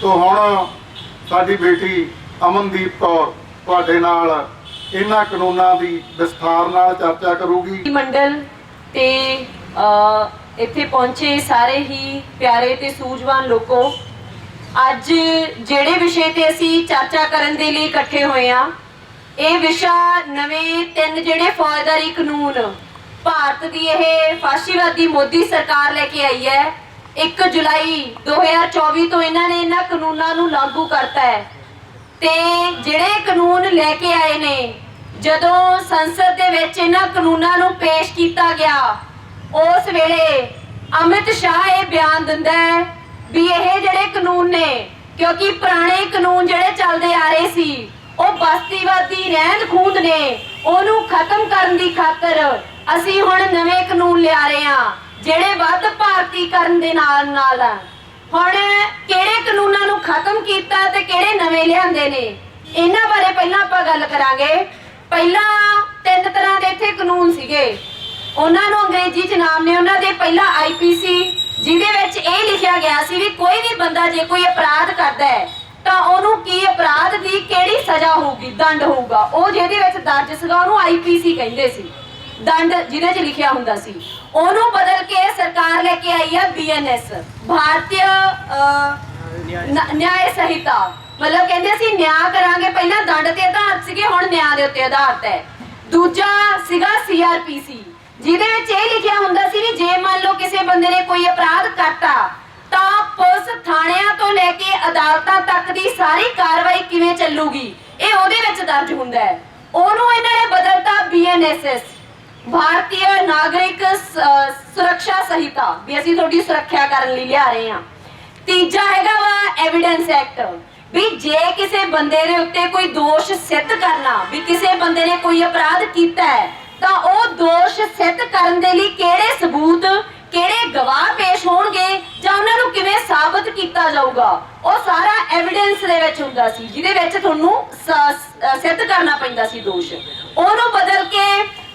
ਤੋਂ ਹੁਣ ਸਾਡੀ ਬੇਟੀ ਅਮਨਦੀਪ ਕੌਰ ਤੁਹਾਡੇ ਨਾਲ ਇਹਨਾਂ ਕਾਨੂੰਨਾਂ ਦੀ ਵਿਸਥਾਰ ਨਾਲ ਚਰਚਾ ਕਰੂਗੀ। ਮੰਡਲ ਤੇ ਇੱਥੇ ਪਹੁੰਚੇ ਸਾਰੇ ਹੀ ਪਿਆਰੇ ਤੇ ਸੂਝਵਾਨ ਲੋਕੋ, ਅੱਜ ਜਿਹੜੇ ਵਿਸ਼ੇ ਤੇ ਅਸੀਂ ਚਰਚਾ ਕਰਨ ਦੇ ਲਈ ਇਕੱਠੇ ਹੋਏ ਆ ਇਹ ਵਿਸ਼ਾ ਨਵੇਂ ਤਿੰਨ ਜਿਹੜੇ ਫੌਜਦਾਰੀ ਕਾਨੂੰਨ, ਭਾਰਤ ਦੀ ਇਹ ਫਾਸ਼ੀਵਾਦੀ ਮੋਦੀ ਸਰਕਾਰ ਲੈ ਕੇ ਆਈ ਹੈ 1 ਜੁਲਾਈ 2024 ਤੋਂ ਇਹਨਾਂ ਨੇ ਇਹਨਾਂ ਕਾਨੂੰਨਾਂ ਨੂੰ ਲਾਗੂ ਕਰਤਾ ਹੈ। ਤੇ ਜਿਹੜੇ ਕਾਨੂੰਨ ਲੈ ਕੇ ਆਏ ਨੇ, ਜਦੋਂ ਸੰਸਦ ਦੇ ਵਿੱਚ ਇਹਨਾਂ ਕਾਨੂੰਨਾਂ ਨੂੰ ਪੇਸ਼ ਕੀਤਾ ਗਿਆ, ਉਸ ਵੇਲੇ ਅਮਿਤ ਸ਼ਾਹ ਇਹ ਬਿਆਨ ਦਿੰਦਾ ਹੈ ਵੀ ਇਹ ਜਿਹੜੇ ਕਾਨੂੰਨ ਨੇ, ਕਿਉਂਕਿ ਪੁਰਾਣੇ ਕਾਨੂੰਨ ਜਿਹੜੇ ਚੱਲਦੇ ਆ ਰਹੇ ਸੀ, ਉਹ ਬਸਤੀਵਾਦੀ ਰਹਿੰਦ ਖੂੰਦ ਨੇ, ਉਹਨੂੰ ਖਤਮ ਕਰਨ ਦੀ ਖਾਤਰ ਅਸੀਂ ਹੁਣ ਨਵੇਂ ਕਾਨੂੰਨ ਲਿਆ ਰਹੇ ਹਾਂ। ਜਿਹੜੇ ਵੱਧ ਭਾਰਤੀਕਰਨ ਦੇ ਨਾਲ ਨਾਲ ਹੁਣ ਕਿਹੜੇ ਕਾਨੂੰਨਾਂ ਨੂੰ ਖਤਮ ਕੀਤਾ ਤੇ ਕਿਹੜੇ ਨਵੇਂ ਲਿਆਂਦੇ ਨੇ? ਇਹਨਾਂ ਬਾਰੇ ਪਹਿਲਾਂ ਆਪਾਂ ਗੱਲ ਕਰਾਂਗੇ। ਪਹਿਲਾਂ ਤਿੰਨ ਤਰ੍ਹਾਂ ਦੇ ਇੱਥੇ ਕਾਨੂੰਨ ਸੀਗੇ। ਉਹਨਾਂ ਨੂੰ ਅੰਗਰੇਜ਼ੀ ਚ ਨਾਮ ਨੇ। ਉਹਨਾਂ ਦੇ ਪਹਿਲਾਂ ਆਈਪੀਸੀ ਜਿਹਦੇ ਵਿੱਚ ਇਹ ਲਿਖਿਆ ਗਿਆ ਸੀ ਵੀ ਕੋਈ ਵੀ ਬੰਦਾ ਜੇ ਕੋਈ ਅਪਰਾਧ ਕਰਦਾ ਹੈ, ਤਾਂ ਉਹਨੂੰ ਕੀ ਅਪਰਾਧ ਦੀ ਕਿਹੜੀ ਸਜ਼ਾ ਹੋਊਗੀ? ਦੰਡ ਹੋਊਗਾ। ਉਹ ਜਿਹਦੇ ਵਿੱਚ ਦਰਜ ਸੀਗਾ, ਉਹਨੂੰ ਆਈਪੀਸੀ ਕਹਿੰਦੇ ਸੀ। ਦੰਡ ਜਿਹਦੇ 'ਚ ਲਿਖਿਆ ਹੁੰਦਾ ਸੀ। ਉਹਨੂੰ ਬਦਲ ਕੇ ਸਰਕਾਰ ਲੈ ਕੇ ਆਈ ਹੈ ਬੀਐਨਐਸ ਭਾਰਤੀ ਅਹ, ਨ- ਨਿਆਏ ਸੰਹਿਤਾ। ਮਤਲਬ ਕਹਿੰਦੇ ਸੀ ਨਿਆਂ ਕਰਾਂਗੇ ਪਹਿਲਾਂ ਦੰਡ ਤੇ ਆਧਾਰਿਤ ਸੀਗੇ ਹੁਣ ਨਿਆਂ ਦੇ ਉੱਤੇ ਆਧਾਰਿਤ ਹੈ ਦੂਜਾ ਸੀਗਾ ਸੀਆਰਪੀਸੀ ਜਿਹਦੇ ਵਿੱਚ ਇਹ ਲਿਖਿਆ ਹੁੰਦਾ ਸੀ ਵੀ ਜੇ ਮੰਨ ਲਓ ਕਿਸੇ ਬੰਦੇ ਨੇ ਕੋਈ ਅਪਰਾਧ ਕਰਤਾ ਤਾਂ ਪੁਲਿਸ ਥਾਣਿਆਂ ਤੋਂ ਲੈ ਕੇ ਅਦਾਲਤਾਂ ਤੱਕ ਦੀ ਸਾਰੀ ਕਾਰਵਾਈ ਕਿਵੇਂ ਚੱਲੂਗੀ? ਇਹ ਉਹਦੇ ਵਿੱਚ ਦਰਜ ਹੁੰਦਾ ਹੈ। ਉਹਨੂੰ ਇਹਨਾਂ ਨੇ ਬਦਲਤਾ ਬੀਐਨਐਸਐਸ ਭਾਰਤੀ ਨਾਗਰਿਕ ਸੁਰੱਖਿਆ ਸੰਹਿਤਾ ਵੀ ਅਸੀਂ ਤੁਹਾਡੀ ਸੁਰੱਖਿਆ ਕਰਨ ਲਈ ਲਿਆ ਰਹੇ ਹਾਂ ਤੀਜਾ ਹੈਗਾ ਵਾ ਐਵੀਡੈਂਸ ਐਕਟ ਵੀ ਜੇ ਕਿਸੇ ਬੰਦੇ ਦੇ ਉੱਤੇ ਕੋਈ ਦੋਸ਼ ਸਿੱਧ ਕਰਨਾ ਵੀ ਕਿਸੇ ਬੰਦੇ ਨੇ ਕੋਈ ਅਪਰਾਧ ਕੀਤਾ ਹੈ ਤਾਂ ਉਹ ਦੋਸ਼ ਸਿੱਧ ਕਰਨ ਦੇ ਲਈ ਕਿਹੜੇ ਸਬੂਤ ਕਿਹੜੇ ਗਵਾਹ ਪੇਸ਼ ਹੋਣਗੇ ਜਾਂ ਉਹਨਾਂ ਨੂੰ ਕਿਵੇਂ ਸਾਬਤ ਕੀਤਾ ਜਾਊਗਾ ਉਹ ਸਾਰਾ ਐਵੀਡੈਂਸ ਦੇ ਵਿੱਚ ਹੁੰਦਾ ਸੀ ਜਿਹਦੇ ਵਿੱਚ ਤੁਹਾਨੂੰ ਸਿੱਧ ਕਰਨਾ ਪੈਂਦਾ ਸੀ ਦੋਸ਼ ਉਹਨੂੰ ਬਦਲ ਕੇ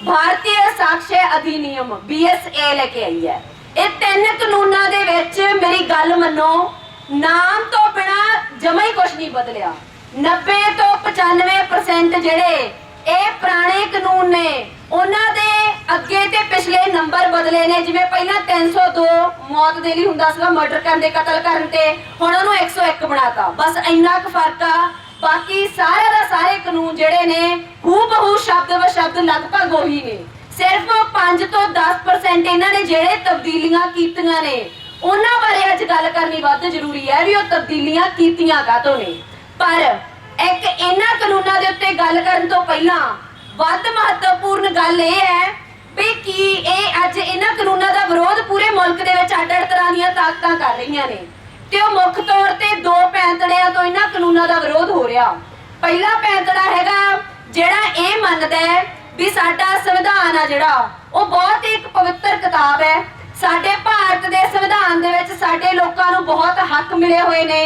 ਭਾਰਤੀ ਸਾਕਸ਼ੀ ਅਧਿਨਿਯਮ BSA ਲੈ ਕੇ ਆਈ ਹੈ। ਇਹ ਤਿੰਨ ਕਾਨੂੰਨਾਂ ਦੇ ਵਿੱਚ ਮੇਰੀ ਗੱਲ ਮੰਨੋ, ਨਾਮ ਤੋਂ ਬਿਨਾ ਜਮਾ ਹੀ ਕੁਝ ਨਹੀਂ ਬਦਲਿਆ। 90 ਤੋਂ 95% ਜਿਹੜੇ ਇਹ ਪੁਰਾਣੇ ਕਾਨੂੰਨ ਨੇ, ਉਹਨਾਂ ਦੇ ਅੱਗੇ ਤੇ ਪਿਛਲੇ ਨੰਬਰ ਬਦਲੇ ਨੇ। ਜਿਵੇਂ ਪਹਿਲਾਂ 302 ਮੌਤ ਦੇ ਲਈ ਹੁੰਦਾ ਸੀਗਾ, ਮਰਡਰ ਕਰਨ ਦੇ ਕਤਲ ਕਰਨ ਤੇ, ਹੁਣ ਉਹਨੂੰ 101 ਬਣਾਤਾ। ਬਸ ਇੰਨਾ ਕੁ ਫ਼ਰਕ ਆ ਬਾਕੀ ਸਾਰੇ ਦਾ ਸਾਰੇ ਕਾਨੂੰਨ ਜਿਹੜੇ ਨੇ ਹੂ ਬਹੂ ਸ਼ਬਦ ਵ ਸ਼ਬਦ ਲਗਭਗ ਉਹੀ ਨੇ। ਸਿਰਫ 5 ਤੋਂ 10% ਇਹਨਾਂ ਨੇ ਜਿਹੜੇ ਤਬਦੀਲੀਆਂ ਕੀਤੀਆਂ ਨੇ, ਉਹਨਾਂ ਬਾਰੇ ਅੱਜ ਗੱਲ ਕਰਨੀ ਵੱਧ ਜ਼ਰੂਰੀ ਹੈ ਵੀ ਉਹ ਤਬਦੀਲੀਆਂ ਕੀਤੀਆਂ ਕਾਹਤੋਂ ਨੇ। ਪਰ ਇੱਕ ਇਹਨਾਂ ਕਾਨੂੰਨਾਂ ਦੇ ਉੱਤੇ ਗੱਲ ਕਰਨ ਤੋਂ ਪਹਿਲਾਂ ਵੱਧ ਮਹੱਤਵਪੂਰਨ ਗੱਲ ਇਹ ਹੈ ਵੀ ਕੀ ਇਹ ਅੱਜ ਇਹਨਾਂ ਕਾਨੂੰਨਾਂ ਦਾ ਵਿਰੋਧ ਪੂਰੇ ਮੁਲਕ ਦੇ ਵਿੱਚ ਅੱਡ-ਅੱਡ ਤਰ੍ਹਾਂ ਦੀਆਂ ਤਾਕਤਾਂ ਕਰ ਰਹੀਆਂ ਨੇ। ਤੇ ਉਹ ਮੁੱਖ ਤੌਰ ਤੇ ਦੋ ਪੈਂਤੜਿਆਂ ਤੋਂ ਇਹਨਾਂ ਕਾਨੂੰਨਾਂ ਦਾ ਵਿਰੋਧ ਹੋ ਰਿਹਾ। ਪਹਿਲਾ ਪੈਂਤੜਾ ਹੈਗਾ ਜਿਹੜਾ ਇਹ ਮੰਨਦਾ ਹੈ ਵੀ ਸਾਡਾ ਸੰਵਿਧਾਨ ਆ ਜਿਹੜਾ, ਉਹ ਬਹੁਤ ਇੱਕ ਪਵਿੱਤਰ ਕਿਤਾਬ ਹੈ। ਸਾਡੇ ਭਾਰਤ ਦੇ ਸੰਵਿਧਾਨ ਦੇ ਵਿੱਚ ਸਾਡੇ ਲੋਕਾਂ ਨੂੰ ਬਹੁਤ ਹੱਕ ਮਿਲੇ ਹੋਏ ਨੇ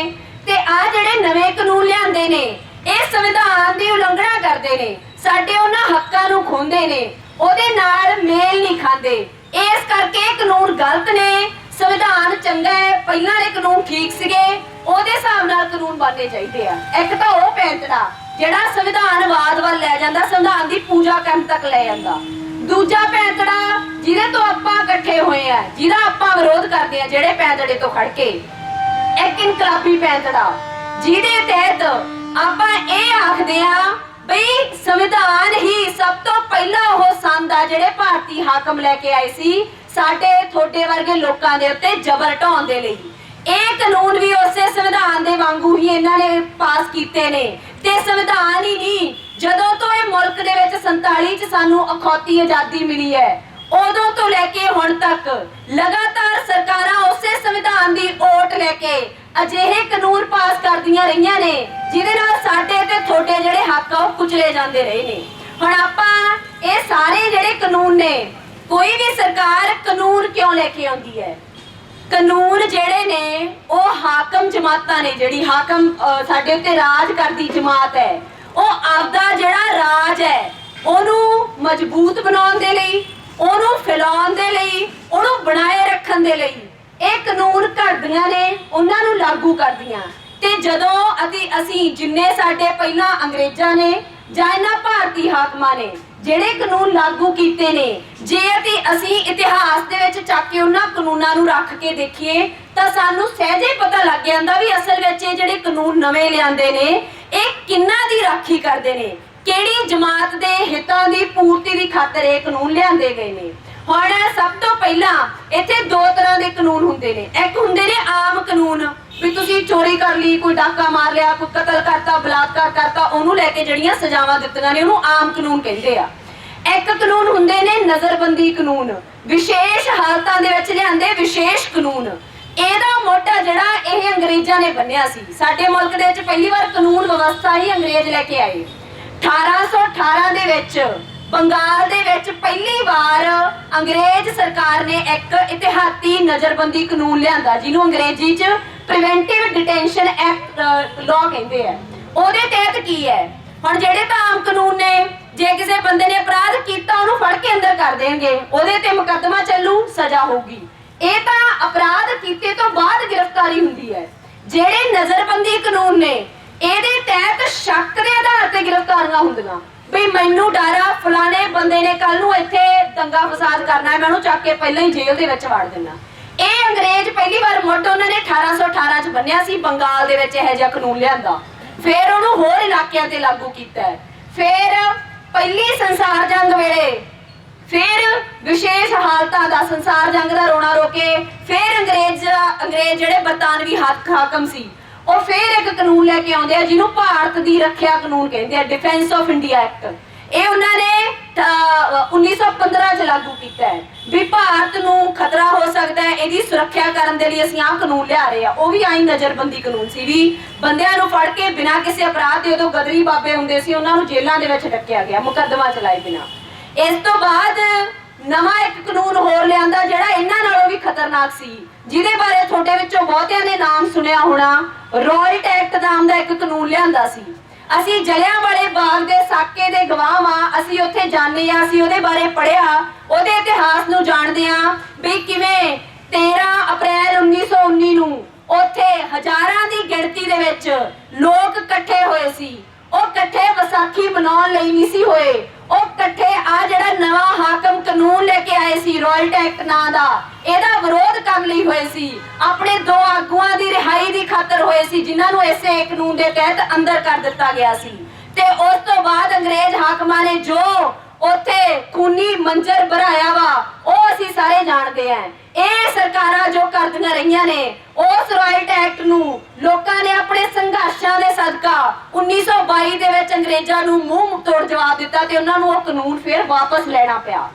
ਤੇ ਆ ਜਿਹੜੇ ਨਵੇਂ ਕਾਨੂੰਨ ਲਿਆਂਦੇ ਨੇ, ਇਹ ਸੰਵਿਧਾਨ ਦੀ ਉਲੰਘਣਾ ਕਰਦੇ ਨੇ। ਸਾਡੇ ਉਹਨਾਂ ਹੱਕਾਂ ਨੂੰ ਖੋਹਦੇ ਨੇ, ਉਹਦੇ ਨਾਲ ਮੇਲ ਨਹੀਂ ਖਾਂਦੇ। ਇਸ ਕਰਕੇ ਕਾਨੂੰਨ ਗਲਤ ਨੇ ਸੰਵਿਧਾਨ ਚੰਗਾ ਹੈ, ਪਹਿਲਾਂ ਵਾਲੇ ਕਾਨੂੰਨ ਠੀਕ ਸੀਗੇ, ਉਹਦੇ ਹਿਸਾਬ ਨਾਲ ਕਾਨੂੰਨ ਬਣਨੇ ਚਾਹੀਦੇ ਆ। ਇੱਕ ਤਾਂ ਉਹ ਪੈਂਤੜਾ ਜਿਹੜਾ ਸੰਵਿਧਾਨਵਾਦ ਵੱਲ ਲੈ ਜਾਂਦਾ, ਸੰਵਿਧਾਨ ਦੀ ਪੂਜਾ ਕਰਨ ਤੱਕ ਲੈ ਜਾਂਦਾ। ਦੂਜਾ ਪੈਂਤੜਾ ਜਿਹਦੇ ਤੋਂ ਆਪਾਂ ਇਕੱਠੇ ਹੋਏ ਆ, ਜਿਹਦਾ ਆਪਾਂ ਵਿਰੋਧ ਕਰਦੇ ਆ, ਜਿਹੜੇ ਪੈਂਤੜੇ ਤੋਂ ਖੜ ਕੇ। ਇੱਕ ਇਨਕਲਾਬੀ ਪੈਂਤੜਾ ਜਿਹਦੇ ਤਹਿਤ ਆਪਾਂ ਇਹ ਆਖਦੇ ਆ ਬਈ ਸੰਵਿਧਾਨ ਹੀ ਸਭ ਤੋਂ ਪਹਿਲਾਂ ਉਹ ਸੰਦ ਆ ਜਿਹੜੇ ਭਾਰਤੀ ਹਾਕਮ ਲੈ ਕੇ ਆਏ ਸੀ ਸਾਡੇ ਥੋੜੇ ਵਰਗੇ ਲੋਕਾਂ ਦੇ ਉੱਤੇ ਜ਼ਬਰ ਢਾਉਣ ਦੇ ਲਈ। ਇਹ ਕਾਨੂੰਨ ਵੀ ਉਸੇ ਸੰਵਿਧਾਨ ਦੇ ਵਾਂਗੂ ਹੀ ਇਹਨਾਂ ਨੇ ਪਾਸ ਕੀਤੇ ਨੇ। ਤੇ ਸੰਵਿਧਾਨ ਹੀ ਨਹੀਂ, ਜਦੋਂ ਤੋਂ ਇਹ ਮੁਲਕ ਦੇ ਵਿੱਚ 47 ਚ ਸਾਨੂੰ ਅਖੌਤੀ ਆਜ਼ਾਦੀ ਮਿਲੀ ਹੈ, ਉਦੋਂ ਤੋਂ ਲੈ ਕੇ ਹੁਣ ਤੱਕ ਲਗਾਤਾਰ ਸਰਕਾਰਾਂ ਉਸੇ ਸੰਵਿਧਾਨ ਦੀ ਓਟ ਲੈ ਕੇ ਅਜਿਹੇ ਕਾਨੂੰਨ ਪਾਸ ਕਰਦੀਆਂ ਰਹੀਆਂ ਨੇ, ਜਿਹਦੇ ਨਾਲ ਸਾਡੇ ਤੇ ਤੁਹਾਡੇ ਜਿਹੜੇ ਹੱਕ ਆ ਉਹ ਕੁਚਲੇ ਜਾਂਦੇ ਰਹੇ ਨੇ। ਹੁਣ ਆਪਾਂ ਇਹ ਸਾਰੇ ਜਿਹੜੇ ਕਾਨੂੰਨ ਨੇ ਕੋਈ ਵੀ ਸਰਕਾਰ ਕਾਨੂੰਨ ਕਿਉਂ ਲੈ ਕੇ ਆਉਂਦੀ ਹੈ? ਕਾਨੂੰਨ ਜਿਹੜੇ ਨੇ, ਉਹ ਹਾਕਮ ਜਮਾਤਾਂ ਨੇ, ਜਿਹੜੀ ਹਾਕਮ ਸਾਡੇ ਉੱਤੇ ਰਾਜ ਕਰਦੀ ਜਮਾਤ ਹੈ, ਉਹ ਆਪਦਾ ਜਿਹੜਾ ਰਾਜ ਹੈ, ਉਹਨੂੰ ਮਜ਼ਬੂਤ ਬਣਾਉਣ ਦੇ ਲਈ, ਉਹਨੂੰ ਫੈਲਾਉਣ ਦੇ ਲਈ, ਉਹਨੂੰ ਬਣਾਏ ਰੱਖਣ ਦੇ ਲਈ, ਇਹ ਕਾਨੂੰਨ ਘੜਦੀਆਂ ਨੇ, ਉਹਨਾਂ ਨੂੰ ਲਾਗੂ ਕਰਦੀਆਂ। ਤੇ ਜਦੋਂ ਅਸੀਂ ਅਸੀਂ ਜਿੰਨੇ ਸਾਡੇ ਪਹਿਲਾਂ ਅੰਗਰੇਜ਼ਾਂ ਨੇ ਜਾਂ ਇਹਨਾਂ ਭਾਰਤੀ ਹਾਕਮਾਂ ਨੇ ਜਿਹੜੇ ਕਾਨੂੰਨ ਲਾਗੂ ਕੀਤੇ ਨੇ, ਜੇ ਅਤੇ ਅਸੀਂ ਇਤਿਹਾਸ ਦੇ ਵਿੱਚ ਚੱਕ ਕੇ ਉਹਨਾਂ ਕਾਨੂੰਨਾਂ ਨੂੰ ਰੱਖ ਕੇ ਦੇਖੀਏ, ਤਾਂ ਸਾਨੂੰ ਸਹਿਜੇ ਪਤਾ ਲੱਗ ਜਾਂਦਾ ਵੀ ਅਸਲ ਵਿੱਚ ਇਹ ਜਿਹੜੇ ਕਾਨੂੰਨ ਨਵੇਂ ਲਿਆਂਦੇ ਨੇ, ਇਹ ਕਿੰਨਾ ਦੀ ਰਾਖੀ ਕਰਦੇ ਨੇ? ਕਿਹੜੀ ਜਮਾਤ ਦੇ ਹਿੱਤਾਂ ਦੀ ਪੂਰਤੀ ਦੀ ਖਾਤਰ ਇਹ ਕਾਨੂੰਨ ਲਿਆਂਦੇ ਗਏ ਨੇ? ਹੁਣ ਸਭ ਤੋਂ ਪਹਿਲਾਂ ਇੱਥੇ ਦੋ ਤਰ੍ਹਾਂ ਦੇ ਕਾਨੂੰਨ ਹੁੰਦੇ ਨੇ। ਇੱਕ ਹੁੰਦੇ ਨੇ ਆਮ ਕਾਨੂੰਨ, ਵੀ ਤੁਸੀਂ ਚੋਰੀ ਕਰ ਲਈ, ਕੋਈ ਡਾਕਾ ਮਾਰ ਲਿਆ, ਕੋਈ ਕਤਲ ਕਰਤਾ, ਬਲਾਤਕਾਰ ਕਰਤਾ, ਉਹਨੂੰ ਲੈ ਕੇ ਜਿਹੜੀਆਂ ਸਜ਼ਾਵਾਂ ਦਿੱਤੀਆਂ ਨੇ, ਉਹਨੂੰ ਆਮ ਕਾਨੂੰਨ ਕਹਿੰਦੇ ਆ। ਇੱਕ ਕਾਨੂੰਨ ਹੁੰਦੇ ਨੇ ਨਜ਼ਰਬੰਦੀ ਕਾਨੂੰਨ। ਵਿਸ਼ੇਸ਼ ਹਾਲਤਾਂ ਦੇ ਵਿੱਚ ਲਿਆਂਦੇ ਵਿਸ਼ੇਸ਼ ਕਾਨੂੰਨ। ਇਹਦਾ ਮੋਢਾ ਜਿਹੜਾ, ਇਹ ਅੰਗਰੇਜ਼ਾਂ ਨੇ ਬੰਨਿਆ ਸੀ। ਸਾਡੇ ਮੁਲਕ ਦੇ ਵਿੱਚ ਪਹਿਲੀ ਵਾਰ ਕਾਨੂੰਨ ਵਿਵਸਥਾ ਹੀ ਅੰਗਰੇਜ਼ ਲੈ ਕੇ ਆਏ। 1818 ਦੇ ਵਿੱਚ ਬੰਗਾਲ ਦੇ ਵਿੱਚ ਪਹਿਲੀ ਵਾਰ ਅੰਗਰੇਜ਼ ਸਰਕਾਰ ਨੇ ਇੱਕ ਇਤਿਹਾਤੀ ਨਜ਼ਰਬੰਦੀ ਕਾਨੂੰਨ ਲਿਆਂਦਾ, ਜਿਹਨੂੰ ਅੰਗਰੇਜ਼ੀ 'ਚ ਪ੍ਰੀਵੈਂਟਿਵ ਡਿਟੈਂਸ਼ਨ ਐਕਟ ਲਾਅ ਕਹਿੰਦੇ ਆ। ਉਹਦੇ ਤਹਿਤ ਕੀ ਹੈ? ਹੁਣ ਜਿਹੜੇ ਤਾਂ ਆਮ ਕਾਨੂੰਨ ਨੇ, ਜੇ ਕਿਸੇ ਬੰਦੇ ਨੇ ਅਪਰਾਧ ਕੀਤਾ, ਉਹਨੂੰ ਫੜ ਕੇ ਅੰਦਰ ਕਰ ਦੇਣਗੇ। ਉਹਦੇ ਤੇ ਮੁਕੱਦਮਾ ਚੱਲੂ, ਸਜ਼ਾ ਹੋਊਗੀ। ਇਹ ਤਾਂ ਅਪਰਾਧ ਕੀਤੇ ਤੋਂ ਬਾਅਦ ਗ੍ਰਿਫਤਾਰੀ ਹੁੰਦੀ ਹੈ। ਜਿਹੜੇ ਨਜ਼ਰਬੰਦੀ ਕਾਨੂੰਨ ਨੇ, ਇਹਦੇ ਤਹਿਤ ਸ਼ੱਕ ਦੇ ਆਧਾਰ ਤੇ ਗ੍ਰਿਫਤਾਰੀਆਂ ਹੁੰਦੀਆਂ। ਵੀ ਮੈਨੂੰ ਡਰ ਆ, ਫਲਾਣੇ ਬੰਦੇ ਨੇ ਕੱਲ ਨੂੰ ਇੱਥੇ ਦੰਗਾ ਫਸਾਦ ਕਰਨਾ ਹੈ, ਮੈਂ ਉਹਨੂੰ ਚੱਕ ਕੇ ਪਹਿਲਾਂ ਹੀ ਜੇਲ੍ਹ ਦੇ ਵਿੱਚ ਵਾੜ ਦੇਣਾ ਇਹ ਅੰਗਰੇਜ਼ ਪਹਿਲੀ ਵਾਰ ਮੁੱਢ ਉਹਨਾਂ ਨੇ 1818 ਚ ਬੰਨਿਆ ਸੀ, ਬੰਗਾਲ ਦੇ ਵਿੱਚ ਇਹੋ ਜਿਹਾ ਕਾਨੂੰਨ ਲਿਆਂਦਾ। ਫਿਰ ਉਹਨੂੰ ਹੋਰ ਇਲਾਕਿਆਂ ਤੇ ਲਾਗੂ ਕੀਤਾ ਹੈ। ਫਿਰ ਪਹਿਲੀ ਸੰਸਾਰ ਜੰਗ ਵੇਲੇ ਫਿਰ ਵਿਸ਼ੇਸ਼ ਹਾਲਤਾਂ ਦਾ ਸੰਸਾਰ ਜੰਗ ਦਾ ਰੋਣਾ ਰੋਕੇ, ਫਿਰ ਅੰਗਰੇਜ਼ ਅੰਗਰੇਜ਼ ਜਿਹੜੇ ਬਰਤਾਨਵੀ ਹੱਕ ਹਾਕਮ ਸੀ ਉਹ ਫਿਰ ਇੱਕ ਕਾਨੂੰਨ ਲੈ ਕੇ ਆਉਂਦੇ ਆ, ਜਿਹਨੂੰ ਭਾਰਤ ਦੀ ਰੱਖਿਆ ਕਾਨੂੰਨ ਕਹਿੰਦੇ ਆ ਡਿਫੈਂਸ ਆਫ ਇੰਡੀਆ ਐਕਟ ਇਹ ਉਹਨਾਂ ਨੇ 1915 ਚ ਲਾਗੂ ਕੀਤਾ ਹੈ। ਵੀ ਭਾਰਤ ਨੂੰ ਖਤਰਾ ਹੋ ਸਕਦਾ ਹੈ, ਇਹਦੀ ਸੁਰੱਖਿਆ ਕਰਨ ਦੇ ਲਈ ਅਸੀਂ ਆਹ ਕਾਨੂੰਨ ਲਿਆ ਰਹੇ ਆ ਉਹ ਵੀ ਆਈ ਨਜ਼ਰਬੰਦੀ ਕਾਨੂੰਨ ਸੀ ਵੀ ਬੰਦਿਆਂ ਨੂੰ ਫੜ ਕੇ ਬਿਨਾਂ ਕਿਸੇ ਅਪਰਾਧ ਦੇ, ਉਦੋਂ ਗਦਰੀ ਬਾਬੇ ਹੁੰਦੇ ਸੀ, ਉਹਨਾਂ ਨੂੰ ਜੇਲ੍ਹਾਂ ਦੇ ਵਿੱਚ ਡੱਕਿਆ ਗਿਆ, ਮੁਕੱਦਮਾ ਚਲਾਏ ਬਿਨਾਂ। ਇਸ ਤੋਂ ਬਾਅਦ ਨਵਾਂ ਇੱਕ ਕਾਨੂੰਨ ਹੋਰ ਲਿਆਂਦਾ ਜਿਹੜਾ ਇਹਨਾਂ ਨਾਲੋਂ ਵੀ ਖਤਰਨਾਕ ਸੀ। ਜਿਹਦੇ ਬਾਰੇ ਤੁਹਾਡੇ ਵਿੱਚੋਂ ਬਹੁਤਿਆਂ ਨੇ ਨਾਮ ਸੁਣਿਆ ਹੋਣਾ ਰॉयਟ ਐਕਟ ਨਾਮ ਦਾ ਇੱਕ ਕਾਨੂੰਨ ਲਿਆਂਦਾ ਸੀ। ਅਸੀਂ ਜਲਿਆਂ ਬਾਗ ਦੇ ਸਾਕੇ ਦੇ ਗਵਾਹ ਵਾਂ, ਅਸੀਂ ਉੱਥੇ ਜਾਂਦੇ ਆ ਅਸੀਂ ਉਹਦੇ ਬਾਰੇ ਪੜਿਆ ਉਹਦੇ ਇਤਿਹਾਸ ਨੂੰ ਜਾਣਦੇ ਆ ਵੀ ਕਿਵੇਂ 13 ਅਪ੍ਰੈਲ 1919 ਨੂੰ ਉੱਥੇ ਹਜ਼ਾਰਾਂ ਦੀ ਗਿਣਤੀ ਦੇ ਵਿੱਚ ਲੋਕ ਇਕੱਠੇ ਹੋਏ ਸੀ। ਉਹ ਇਕੱਠੇ ਵਿਸਾਖੀ ਮਨਾਉਣ ਲਈ ਨਹੀਂ ਸੀ ਹੋਏ। ਉਹ ਇਕੱਠੇ ਆ ਜਿਹੜਾ ਨਵਾਂ ਹਾਕਮ ਕਾਨੂੰਨ ਲੈ ਕੇ ਆਏ ਸੀ ਰਾਇਲ ਐਕਟ ਨਾਂ ਦਾ, ਇਹਦਾ ਵਿਰੋਧ ਕਰਨ ਲਈ ਹੋਏ ਸੀ। ਆਪਣੇ ਦੋ ਆਗੂਆਂ ਦੀ ਰਿਹਾਈ ਦੀ ਖਾਤਰ ਹੋਏ ਸੀ, ਜਿਨ੍ਹਾਂ ਨੂੰ ਇਸੇ ਕਾਨੂੰਨ ਦੇ ਤਹਿਤ ਅੰਦਰ ਕਰ ਦਿੱਤਾ ਗਿਆ ਸੀ। ਤੇ ਉਸ ਤੋਂ ਬਾਅਦ ਅੰਗਰੇਜ਼ ਹਾਕਮਾਂ ਨੇ ਜੋ ਉੱਥੇ ਖੂਨੀ ਮੰਜ਼ਰ ਬਣਾਇਆ ਵਾ, ਉਹ ਅਸੀਂ ਸਾਰੇ ਜਾਣਦੇ ਆਂ। ਇਹ ਸਰਕਾਰਾਂ ਜੋ ਕਰਦੀਆਂ ਰਹੀਆਂ ਨੇ, ਉਸ ਰਾਈਟ ਐਕਟ ਨੂੰ ਲੋਕਾਂ ਨੇ ਆਪਣੇ ਸੰਘਰਸ਼ਾਂ ਦੇ ਸਦਕਾ 1922 ਦੇ ਵਿੱਚ ਅੰਗਰੇਜ਼ਾਂ ਨੂੰ ਮੂੰਹ ਤੋੜ ਜਵਾਬ ਦਿੱਤਾ ਤੇ ਉਹਨਾਂ ਨੂੰ ਉਹ ਕਾਨੂੰਨ ਫਿਰ ਵਾਪਸ ਲੈਣਾ ਪਿਆ।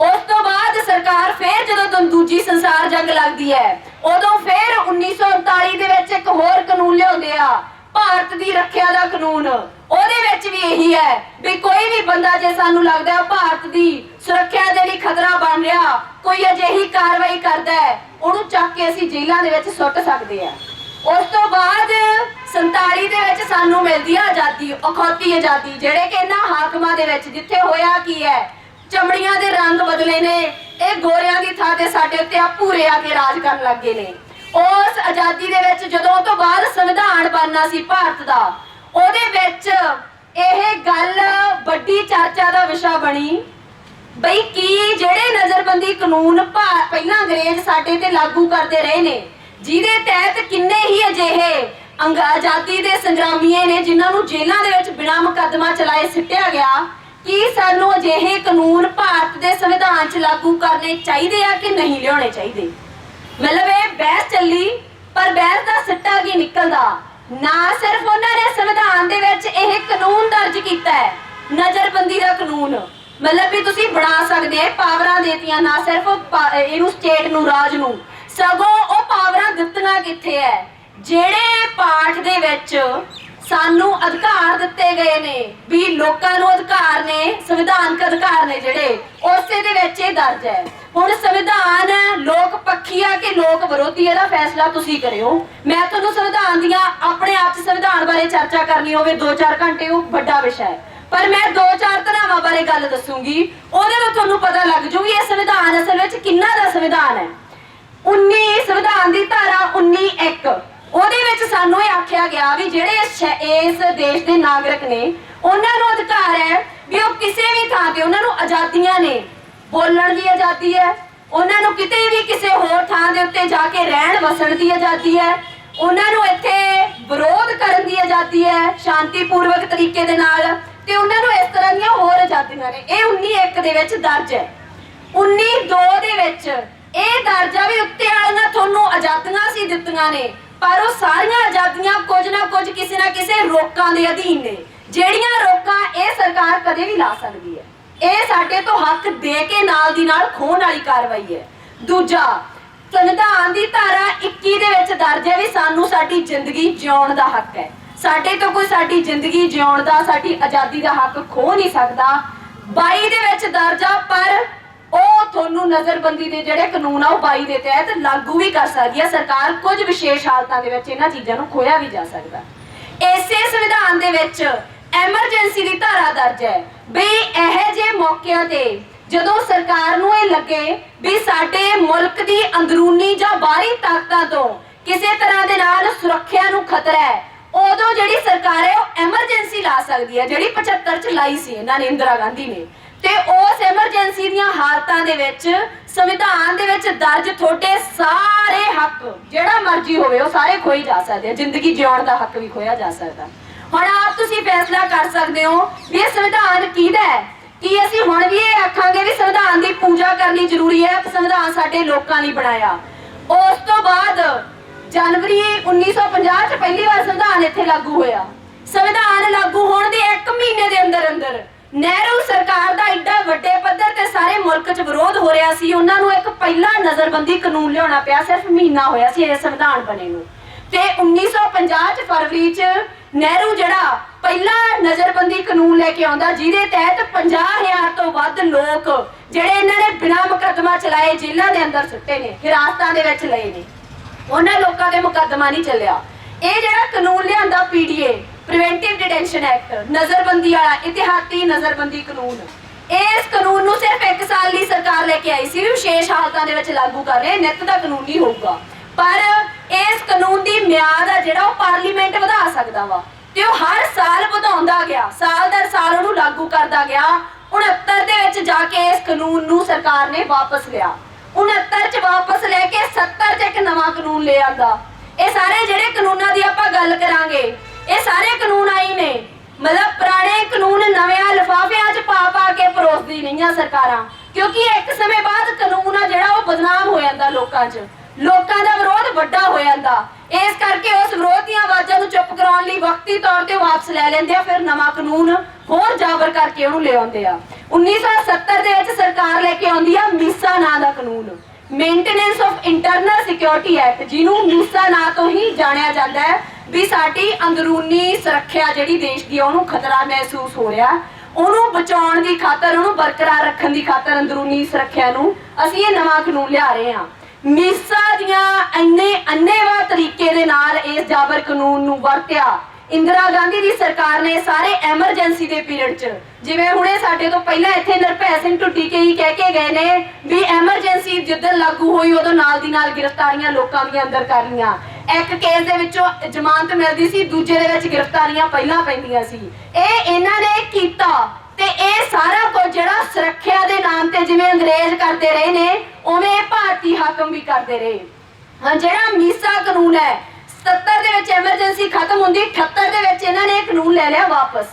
ਉਸ ਤੋਂ ਬਾਅਦ ਸਰਕਾਰ ਫੇਰ ਜਦੋਂ ਦੂਜੀ ਸੰਸਾਰ ਜੰਗ ਲੱਗਦੀ ਹੈ, ਉਦੋਂ ਫੇਰ 1939 ਦੇ ਵਿੱਚ ਇੱਕ ਹੋਰ ਕਾਨੂੰਨ ਲਿਆਉਂਦੇ ਆ ਭਾਰਤ ਦੀ ਰੱਖਿਆ ਦਾ ਕਾਨੂੰਨ। ਉਹਦੇ ਵਿੱਚ ਵੀ ਇਹੀ ਹੈ ਵੀ ਕੋਈ ਵੀ ਬੰਦਾ ਜੇ ਸਾਨੂੰ ਲੱਗਦਾ ਭਾਰਤ ਦੀ ਸੁਰੱਖਿਆ ਦੇ ਲਈ ਖਤਰਾ ਬਣ ਰਿਹਾ, ਕੋਈ ਅਜਿਹੀ ਕਾਰਵਾਈ ਕਰਦਾ ਹੈ, ਉਹਨੂੰ ਚੱਕ ਕੇ ਅਸੀਂ ਜੇਲ੍ਹਾਂ ਦੇ ਵਿੱਚ ਸੁੱਟ ਸਕਦੇ ਆ ਉਸ ਤੋਂ ਬਾਅਦ 47 ਦੇ ਵਿੱਚ ਸਾਨੂੰ ਮਿਲਦੀ ਆ ਆਜ਼ਾਦੀ, ਅਖੌਤੀ ਆਜ਼ਾਦੀ, ਜਿਹੜੇ ਕਿ ਇਹਨਾਂ ਹਾਕਮਾਂ ਦੇ ਵਿੱਚ ਜਿੱਥੇ ਹੋਇਆ ਕੀ ਹੈ, ਚਮੜੀਆਂ ਦੇ ਰੰਗ ਬਦਲੇ ਨੇ, ਇਹ ਗੋਰਿਆਂ ਦੀ ਥਾਂ ਤੇ ਸਾਡੇ ਉੱਤੇ ਆ ਭੂਰੇ ਆ ਕੇ ਰਾਜ ਕਰਨ ਲੱਗੇ ਨੇ। ਉਸ ਆਜ਼ਾਦੀ ਦੇ ਵਿੱਚ ਜਦੋਂ ਤੋਂ ਬਾਅਦ ਸੰਵਿਧਾਨ ਬਣਨਾ ਸੀ ਭਾਰਤ ਦਾ, ਉਹਦੇ ਵਿੱਚ ਇਹ ਗੱਲ ਵੱਡੀ ਚਰਚਾ ਦਾ ਵਿਸ਼ਾ ਬਣੀ ਬਈ ਕੀ ਜਿਹੜੇ ਨਜ਼ਰਬੰਦੀ ਕਾਨੂੰਨ ਪਹਿਲਾਂ ਅੰਗਰੇਜ਼ ਸਾਡੇ ਤੇ ਲਾਗੂ ਕਰਦੇ ਰਹੇ ਨੇ, ਜਿਹਦੇ ਤਹਿਤ ਕਿੰਨੇ ਹੀ ਅਜਿਹੇ ਆਜ਼ਾਦੀ ਦੇ ਸੰਗਰਾਮੀਏ ਨੇ ਜਿਨ੍ਹਾਂ ਨੂੰ ਜੇਲ੍ਹਾਂ ਦੇ ਵਿੱਚ ਬਿਨਾਂ ਮੁਕੱਦਮਾ ਚਲਾਏ ਸਿੱਟਿਆ ਗਿਆ, ਕੀ ਸਾਨੂੰ ਅਜਿਹੇ ਕਾਨੂੰਨ ਭਾਰਤ ਦੇ ਸੰਵਿਧਾਨ 'ਚ ਲਾਗੂ ਕਰਨੇ ਚਾਹੀਦੇ ਆ ਕਿ ਨਹੀਂ ਲਿਆਉਣੇ ਚਾਹੀਦੇ? ਮਤਲਬ ਇਹ ਬਹਿਸ ਚੱਲੀ, ਪਰ ਬਹਿਸ ਦਾ ਸਿੱਟਾ ਕੀ ਨਿਕਲਦਾ? ਨਾ ਸਿਰਫ ਉਹਨਾਂ ਨੇ ਸੰਵਿਧਾਨ ਦੇ ਵਿੱਚ ਇਹ ਕਾਨੂੰਨ ਦਰਜ ਕੀਤਾ ਹੈ, ਨਜ਼ਰਬੰਦੀ ਦਾ ਕਾਨੂੰਨ। ਮਤਲਬ ਵੀ ਤੁਸੀਂ ਬਣਾ ਸਕਦੇ ਆ, ਪਾਵਰਾਂ ਦੇਤੀਆਂ, ਨਾ ਸਿਰਫ ਇਹਨੂੰ ਸਟੇਟ ਨੂੰ, ਰਾਜ ਨੂੰ। ਸਗੋਂ ਉਹ ਪਾਵਰਾਂ ਦਿੱਤੀਆਂ ਕਿੱਥੇ ਹੈ? ਜਿਹੜੇ ਪਾਠ ਦੇ ਵਿੱਚ ਸਾਨੂੰ ਅਧਿਕਾਰ ਦਿੱਤੇ ਗਏ ਨੇ ਵੀ ਲੋਕਾਂ ਨੂੰ ਅਧਿਕਾਰ ਨੇ, ਸੰਵਿਧਾਨਕ ਅਧਿਕਾਰ ਨੇ ਜਿਹੜੇ, ਉਸੇ ਦੇ ਵਿੱਚ ਇਹ ਦਰਜ ਹੈ। ਹੁਣ ਸੰਵਿਧਾਨ ਲੋਕ ਪੱਖੀ ਆ ਕਿ ਲੋਕ ਵਿਰੋਧੀ ਇਹਦਾ ਫੈਸਲਾ ਤੁਸੀਂ ਕਰਿਓ। ਮੈਂ ਤੁਹਾਨੂੰ ਸੰਵਿਧਾਨ ਦੀਆਂ ਆਪਣੇ ਆਪ 'ਚ ਸੰਵਿਧਾਨ ਬਾਰੇ ਚਰਚਾ ਕਰਨੀ ਹੋਵੇ 2-4 ਘੰਟੇ ਉਹ ਵੱਡਾ ਵਿਸ਼ਾ ਹੈ। ਪਰ ਮੈਂ 2-4 ਧਰਾਵਾਂ ਬਾਰੇ ਗੱਲ ਦੱਸੂਗੀ, ਉਹਦੇ ਤੋਂ ਤੁਹਾਨੂੰ ਪਤਾ ਲੱਗ ਜੂ ਵੀ ਇਹ ਸੰਵਿਧਾਨ ਅਸਲ ਵਿੱਚ ਕਿੰਨਾ ਦਾ ਸੰਵਿਧਾਨ ਹੈ। 19 ਸੰਵਿਧਾਨ ਦੀ ਧਾਰਾ 19 1 ਉਹਦੇ ਵਿੱਚ ਸਾਨੂੰ ਇਹ ਆਖਿਆ ਗਿਆ ਵੀ ਜਿਹੜੇ ਇਸ ਦੇਸ਼ ਦੇ ਨਾਗਰਿਕ ਨੇ, ਉਹਨਾਂ ਨੂੰ ਅਧਿਕਾਰ ਹੈ ਵੀ ਉਹ ਕਿਸੇ ਵੀ ਥਾਂ ਤੇ ਉਹਨਾਂ ਨੂੰ ਆਜ਼ਾਦੀਆਂ ਨੇ। ਬੋਲਣ ਦੀ ਆਜ਼ਾਦੀ ਹੈ, ਉਹਨਾਂ ਨੂੰ ਕਿਤੇ ਵੀ ਕਿਸੇ ਹੋਰ ਥਾਂ ਦੇ ਉੱਤੇ ਜਾ ਕੇ ਰਹਿਣ ਵਸਣ ਦੀ ਆਜ਼ਾਦੀ ਹੈ, ਉਹਨਾਂ ਨੂੰ ਇੱਥੇ ਵਿਰੋਧ ਕਰਨ ਦੀ ਆਜ਼ਾਦੀ ਹੈ, ਸ਼ਾਂਤੀਪੂਰਵਕ ਤਰੀਕੇ ਦੇ ਨਾਲ, ਤੇ ਉਹਨਾਂ ਨੂੰ ਇਸ ਤਰ੍ਹਾਂ ਦੀਆਂ ਹੋਰ ਆਜ਼ਾਦੀਆਂ ਨੇ। ਇਹ 19 ਇੱਕ ਦੇ ਵਿੱਚ ਦਰਜ ਹੈ। 19 ਦੋ ਦੇ ਵਿੱਚ ਇਹ ਦਰਜ ਦਰਜਾ ਵੀ ਉੱਤੇ ਵਾਲੀਆਂ ਤੁਹਾਨੂੰ ਆਜ਼ਾਦੀਆਂ ਸੀ ਦਿੱਤੀਆਂ ਨੇ। ਪਰ ਉਹ ਸਾਰੀਆਂ ਆਜ਼ਾਦੀਆਂ ਕੁਝ ਨਾ ਕੁਝ ਕਿਸੇ ਨਾ ਕਿਸੇ ਰੋਕਾਂ ਦੇ ਅਧੀਨ ਨੇ, ਜਿਹੜੀਆਂ ਰੋਕਾਂ ਇਹ ਸਰਕਾਰ ਕਦੇ ਵੀ ਲਾ ਸਕਦੀ ਹੈ। ਇਹ ਸਾਡੇ ਤੋਂ ਹੱਕ ਦੇ ਕੇ ਨਾਲ ਦੀ ਨਾਲ ਖੋਹਣ ਵਾਲੀ ਕਾਰਵਾਈ ਹੈ। ਦੂਜਾ, ਸੰਵਿਧਾਨ ਦੀ ਧਾਰਾ 21 ਦੇ ਵਿੱਚ ਦਰਜ ਹੈ ਵੀ ਸਾਨੂੰ ਸਾਡੀ ਜ਼ਿੰਦਗੀ ਜਿਉਣ ਦਾ ਹੱਕ ਹੈ। ਸਾਡੇ ਤੋਂ ਕੋਈ ਸਾਡੀ ਜ਼ਿੰਦਗੀ ਜਿਉਣ ਦਾ, ਸਾਡੀ ਆਜ਼ਾਦੀ ਦਾ ਹੱਕ ਖੋ ਨਹੀਂ ਸਕਦਾ। 22 ਦੇ ਵਿੱਚ ਦਰਜ ਆ ਪਰ ਉਹ ਤੁਹਾਨੂੰ ਨਜ਼ਰਬੰਦੀ ਦੇ ਜਿਹੜੇ ਕਾਨੂੰਨ ਆ ਉਹ 22 ਦੇ ਤਹਿਤ ਲਾਗੂ ਵੀ ਕਰ ਸਕਦੀ ਹੈ ਸਰਕਾਰ ਕੁਝ ਵਿਸ਼ੇਸ਼ ਹਾਲਤਾਂ ਦੇ ਵਿੱਚ ਇਹਨਾਂ ਚੀਜ਼ਾਂ ਨੂੰ ਖੋਇਆ ਵੀ ਜਾ ਸਕਦਾ। ਇਸੇ ਸੰਵਿਧਾਨ ਦੇ ਵਿੱਚ ਐਮਰਜੈਂਸੀ ਦੀ ਧਾਰਾ ਦਰਜ ਹੈ ਵੀ ਇਹ ਜੇ ਮੌਕਿਆਂ ਤੇ ਜਦੋਂ ਸਰਕਾਰ ਨੂੰ ਇਹ ਲੱਗੇ ਵੀ ਸਾਡੇ ਮੁਲਕ ਦੀ ਅੰਦਰੂਨੀ ਜਾਂ ਬਾਹਰੀ ਤਾਕਤਾਂ ਤੋਂ ਕਿਸੇ ਤਰ੍ਹਾਂ ਦੇ ਨਾਲ ਸੁਰੱਖਿਆ ਨੂੰ ਖਤਰਾ ਹੈ, ਉਦੋਂ ਜਿਹੜੀ ਸਰਕਾਰ ਹੈ ਉਹ ਐਮਰਜੈਂਸੀ ਲਾ ਸਕਦੀ ਹੈ। ਜਿਹੜੀ 75 ਚ ਲਾਈ ਸੀ ਇਹਨਾਂ ਨੇ, ਇੰਦਰਾ ਗਾਂਧੀ ਨੇ। ਤੇ ਉਸ ਐਮਰਜੈਂਸੀ ਦੀਆਂ ਹਾਲਤਾਂ ਦੇ ਵਿੱਚ, ਸੰਵਿਧਾਨ ਦੇ ਵਿੱਚ ਦਰਜ ਤੁਹਾਡੇ ਸਾਰੇ ਹੱਕ, ਜਿਹੜਾ ਮਰਜ਼ੀ ਹੋਵੇ, ਉਹ ਸਾਰੇ ਖੋਏ ਜਾ ਸਕਦੇ ਆ। ਜ਼ਿੰਦਗੀ ਜਿਉਣ ਦਾ ਹੱਕ ਵੀ ਖੋਇਆ ਜਾ ਸਕਦਾ। ਹੁਣ ਆਪ ਤੁਸੀਂ ਫੈਸਲਾ ਕਰ ਸਕਦੇ ਹੋ ਵੀ ਇਹ ਸੰਵਿਧਾਨ ਕਿਹਦਾ ਹੈ? ਕੀ ਅਸੀਂ ਹੁਣ ਵੀ ਇਹ ਆਖਾਂਗੇ ਵੀ ਸੰਵਿਧਾਨ ਦੀ ਪੂਜਾ ਕਰਨੀ ਜ਼ਰੂਰੀ ਹੈ? ਸੰਵਿਧਾਨ ਸਾਡੇ ਲੋਕਾਂ ਲਈ ਬਣਾਇਆ। ਉਸ ਤੋਂ ਬਾਅਦ, ਜਨਵਰੀ 1950 ਚ ਪਹਿਲੀ ਵਾਰ ਸੰਵਿਧਾਨ ਇੱਥੇ ਲਾਗੂ ਹੋਇਆ। ਸੰਵਿਧਾਨ ਲਾਗੂ ਹੋਣ ਦੇ 1 ਮਹੀਨੇ ਦੇ ਅੰਦਰ ਅੰਦਰ ਨਹਿਰੂ ਸਰਕਾਰ ਦਾ ਐਡਾ ਵੱਡੇ ਪੱਧਰ ਤੇ ਸਾਰੇ ਮੁਲਕ 'ਚ ਵਿਰੋਧ ਹੋ ਰਿਹਾ ਸੀ, ਉਹਨਾਂ ਨੂੰ ਇੱਕ ਪਹਿਲਾ ਨਜ਼ਰਬੰਦੀ ਕਾਨੂੰਨ ਲਿਆਉਣਾ ਪਿਆ, ਸਿਰਫ ਮਹੀਨਾ ਹੋਇਆ ਸੀ ਇਹ ਸੰਵਿਧਾਨ ਬਣੇ ਨੂੰ। ਤੇ 1950 ਚ ਫਰਵਰੀ ਚ ਨਹਿਰੂ ਜਿਹੜਾ ਪਹਿਲਾ ਨਜ਼ਰਬੰਦੀ ਕਾਨੂੰਨ ਲੈ ਕੇ ਆਉਂਦਾ, ਜਿਹਦੇ ਤਹਿਤ 50000 ਤੋਂ ਵੱਧ ਲੋਕ ਜਿਹੜੇ ਇਹਨਾਂ ਨੇ ਬਿਨਾਂ ਮੁਕੱਦਮਾ ਚਲਾਏ ਜੇਲ੍ਹਾਂ ਦੇ ਅੰਦਰ ਸੁੱਟੇ ਨੇ, ਹਿਰਾਸਤਾਂ ਦੇ ਵਿੱਚ ਲਏ ਨੇ। ਉਹਨਾਂ ਲੋਕਾਂ ਦੇ ਮੁਕੱਦਮਾ ਨਹੀਂ ਚੱਲਿਆ। ਇਹ ਜਿਹੜਾ ਕਾਨੂੰਨ ਲਿਆਂਦਾ ਡਿਟੈਂਸ਼ਨ ਐਕਟ ਨਜ਼ਰਬੰਦੀ ਵਾਲਾ ਇਤਿਹਾਤੀ ਨਜ਼ਰਬੰਦੀ ਕਾਨੂੰਨ। ਇਸ ਕਾਨੂੰਨ ਨੂੰ ਸਿਰਫ 1 ਸਾਲ ਲਈ ਸਰਕਾਰ ਲੈ ਕੇ ਆਈ ਸੀ ਵਿਸ਼ੇਸ਼ ਹਾਲਤਾਂ ਦੇ ਵਿੱਚ ਲਾਗੂ ਕਰ ਰਹੇ, ਨਿੱਤ ਦਾ ਕਾਨੂੰਨ ਨਹੀਂ ਹੋਊਗਾ। ਪਰ ਇਸ ਕਾਨੂੰਨ ਦੀ ਮਿਆਦ ਆ ਜਿਹੜਾ ਉਹ ਪਾਰਲੀਮੈਂਟ ਵਧਾ ਸਕਦਾ ਵਾ। ਤੇ ਉਹ ਹਰ ਸਾਲ ਵਧਾਉਂਦਾ ਗਿਆ, ਸਾਲ ਦਰ ਸਾਲ ਉਹਨੂੰ ਲਾਗੂ ਕਰਦਾ ਗਿਆ। 69 ਦੇ ਵਿੱਚ ਜਾ ਕੇ ਇਸ ਕਾਨੂੰਨ ਨੂੰ ਸਰਕਾਰ ਨੇ ਵਾਪਸ ਲਿਆ। 69 ਚ ਵਾਪਸ ਲੈ ਕੇ 70 ਚ ਇੱਕ ਨਵਾਂ ਕਾਨੂੰਨ ਲੈ ਆਂਦਾ। ਇਹ ਸਾਰੇ ਜਿਹੜੇ ਕਾਨੂੰਨਾਂ ਦੀ ਆਪਾਂ ਗੱਲ ਕਰਾਂਗੇ ਇਹ ਸਾਰੇ ਕਾਨੂੰਨ ਆਈ ਨੇ। ਮਤਲਬ ਪੁਰਾਣੇ ਕਾਨੂੰਨ ਨਵਿਆਂ ਲਿਫਾਫਿਆਂ 'ਚ ਪਾ ਪਾ ਕੇ ਪਰੋਸਦੀ ਨਹੀਂਆਂ ਸਰਕਾਰਾਂ। ਕਿਉਂਕਿ ਇੱਕ ਸਮੇਂ ਬਾਅਦ ਕਾਨੂੰਨ ਆ ਜਿਹੜਾ ਉਹ ਬਦਨਾਮ ਹੋ ਜਾਂਦਾ ਲੋਕਾਂ 'ਚ। ਲੋਕਾਂ ਦਾ ਵਿਰੋਧ ਵੱਡਾ ਹੋ ਜਾਂਦਾ। ਇਸ ਕਰਕੇ ਉਸ ਵਿਰੋਧ ਦੀਆਂ ਆਵਾਜ਼ਾਂ ਨੂੰ ਚੁੱਪ ਕਰਾਉਣ ਲਈ ਵਕਤੀ ਤੌਰ ਤੇ ਵਾਪਸ ਲੈ ਲੈਂਦੇ ਆ, ਫਿਰ ਨਵਾਂ ਕਾਨੂੰਨ ਹੋਰ ਜਾਬਰ ਕਰਕੇ ਉਹਨੂੰ ਲੈ ਆਉਂਦੇ ਆ 1970 ਦੇ ਵਿੱਚ ਸਰਕਾਰ ਲੈ ਕੇ ਆਉਂਦੀ ਆ ਮੀਸਾ ਨਾਂ ਦਾ ਕਾਨੂੰਨ। Maintenance of internal security act ਜਿਹਨੂੰ ਮੀਸਾ ਨਾਂ ਤੋਂ ਹੀ ਜਾਣਿਆ ਜਾਂਦਾ ਹੈ। ਵੀ ਸਾਡੀ ਅੰਦਰੂਨੀ ਸੁਰੱਖਿਆ ਜਿਹੜੀ ਦੇਸ਼ ਦੀ ਆ, ਉਹਨੂੰ ਖਤਰਾ ਮਹਿਸੂਸ ਹੋ ਰਿਹਾ। ਉਹਨੂੰ ਬਚਾਉਣ ਦੀ ਖਾਤਰ ਉਹਨੂੰ ਬਰਕਰਾਰ ਰੱਖਣ ਦੀ ਖਾਤਰ ਅੰਦਰੂਨੀ ਸੁਰੱਖਿਆ ਨੂੰ ਅਸੀਂ ਇਹ ਨਵਾਂ ਕਾਨੂੰਨ ਲਿਆ ਰਹੇ ਹਾਂ। ਮੀਸਾ ਦੀਆਂ ਇੰਨੇ ਅੰਨੇਵਾਹ ਤਰੀਕੇ ਦੇ ਨਾਲ ਇਸ ਜਾਬਰ ਕਾਨੂੰਨ ਨੂੰ ਵਰਤਿਆ। ਇੰਦਰਾ ਗਾਂਧੀ ਦੀ ਸਰਕਾਰ ਨੇ ਸਾਰੇ ਐਮਰਜੈਂਸੀ ਦੇ ਪੀਰੀਅਡ 'ਚ ਜਿਵੇਂ ਹੁਣੇ ਸਾਡੇ ਤੋਂ ਪਹਿਲਾਂ ਇੱਥੇ ਨਿਰਭੈ ਸਿੰਘ ਟੁੱਟੀ ਕੇ ਹੀ ਕਹਿ ਕੇ ਗਏ ਨੇ ਵੀ ਐਮਰਜੈਂਸੀ ਜਿੱਦਣ ਲਾਗੂ ਹੋਈ ਉਦੋਂ ਨਾਲ ਦੀ ਨਾਲ ਗ੍ਰਿਫਤਾਰੀਆਂ ਲੋਕਾਂ ਦੀਆਂ ਅੰਦਰ ਕਰ ਲੀਆਂ ਇੱਕ ਕੇਸ ਦੇ ਵਿੱਚੋਂ ਜ਼ਮਾਨਤ ਮਿਲਦੀ ਸੀ, ਦੂਜੇ ਦੇ ਵਿੱਚ ਗ੍ਰਿਫਤਾਰੀਆਂ ਪਹਿਲਾਂ ਪੈਂਦੀਆਂ ਸੀ। ਇਹ ਇਹਨਾਂ ਨੇ ਕੀਤਾ ਤੇ ਇਹ ਸਾਰਾ ਕੁਝ ਜਿਹੜਾ ਸੁਰੱਖਿਆ ਦੇ ਨਾਮ ਤੇ ਜਿਵੇਂ ਅੰਗਰੇਜ਼ ਕਰਦੇ ਰਹੇ ਨੇ, ਉਵੇਂ ਭਾਰਤੀ ਹਾਕਮ ਵੀ ਕਰਦੇ ਰਹੇ। ਹਾਂ ਜਿਹੜਾ ਮੀਸਾ ਕਾਨੂੰਨ ਹੈ 77 ਦੇ ਵਿੱਚ ਐਮਰਜੈਂਸੀ ਖਤਮ ਹੁੰਦੀ 78 ਦੇ ਵਿੱਚ ਇਹਨਾਂ ਨੇ ਕਾਨੂੰਨ ਲੈ ਲਿਆ ਵਾਪਸ।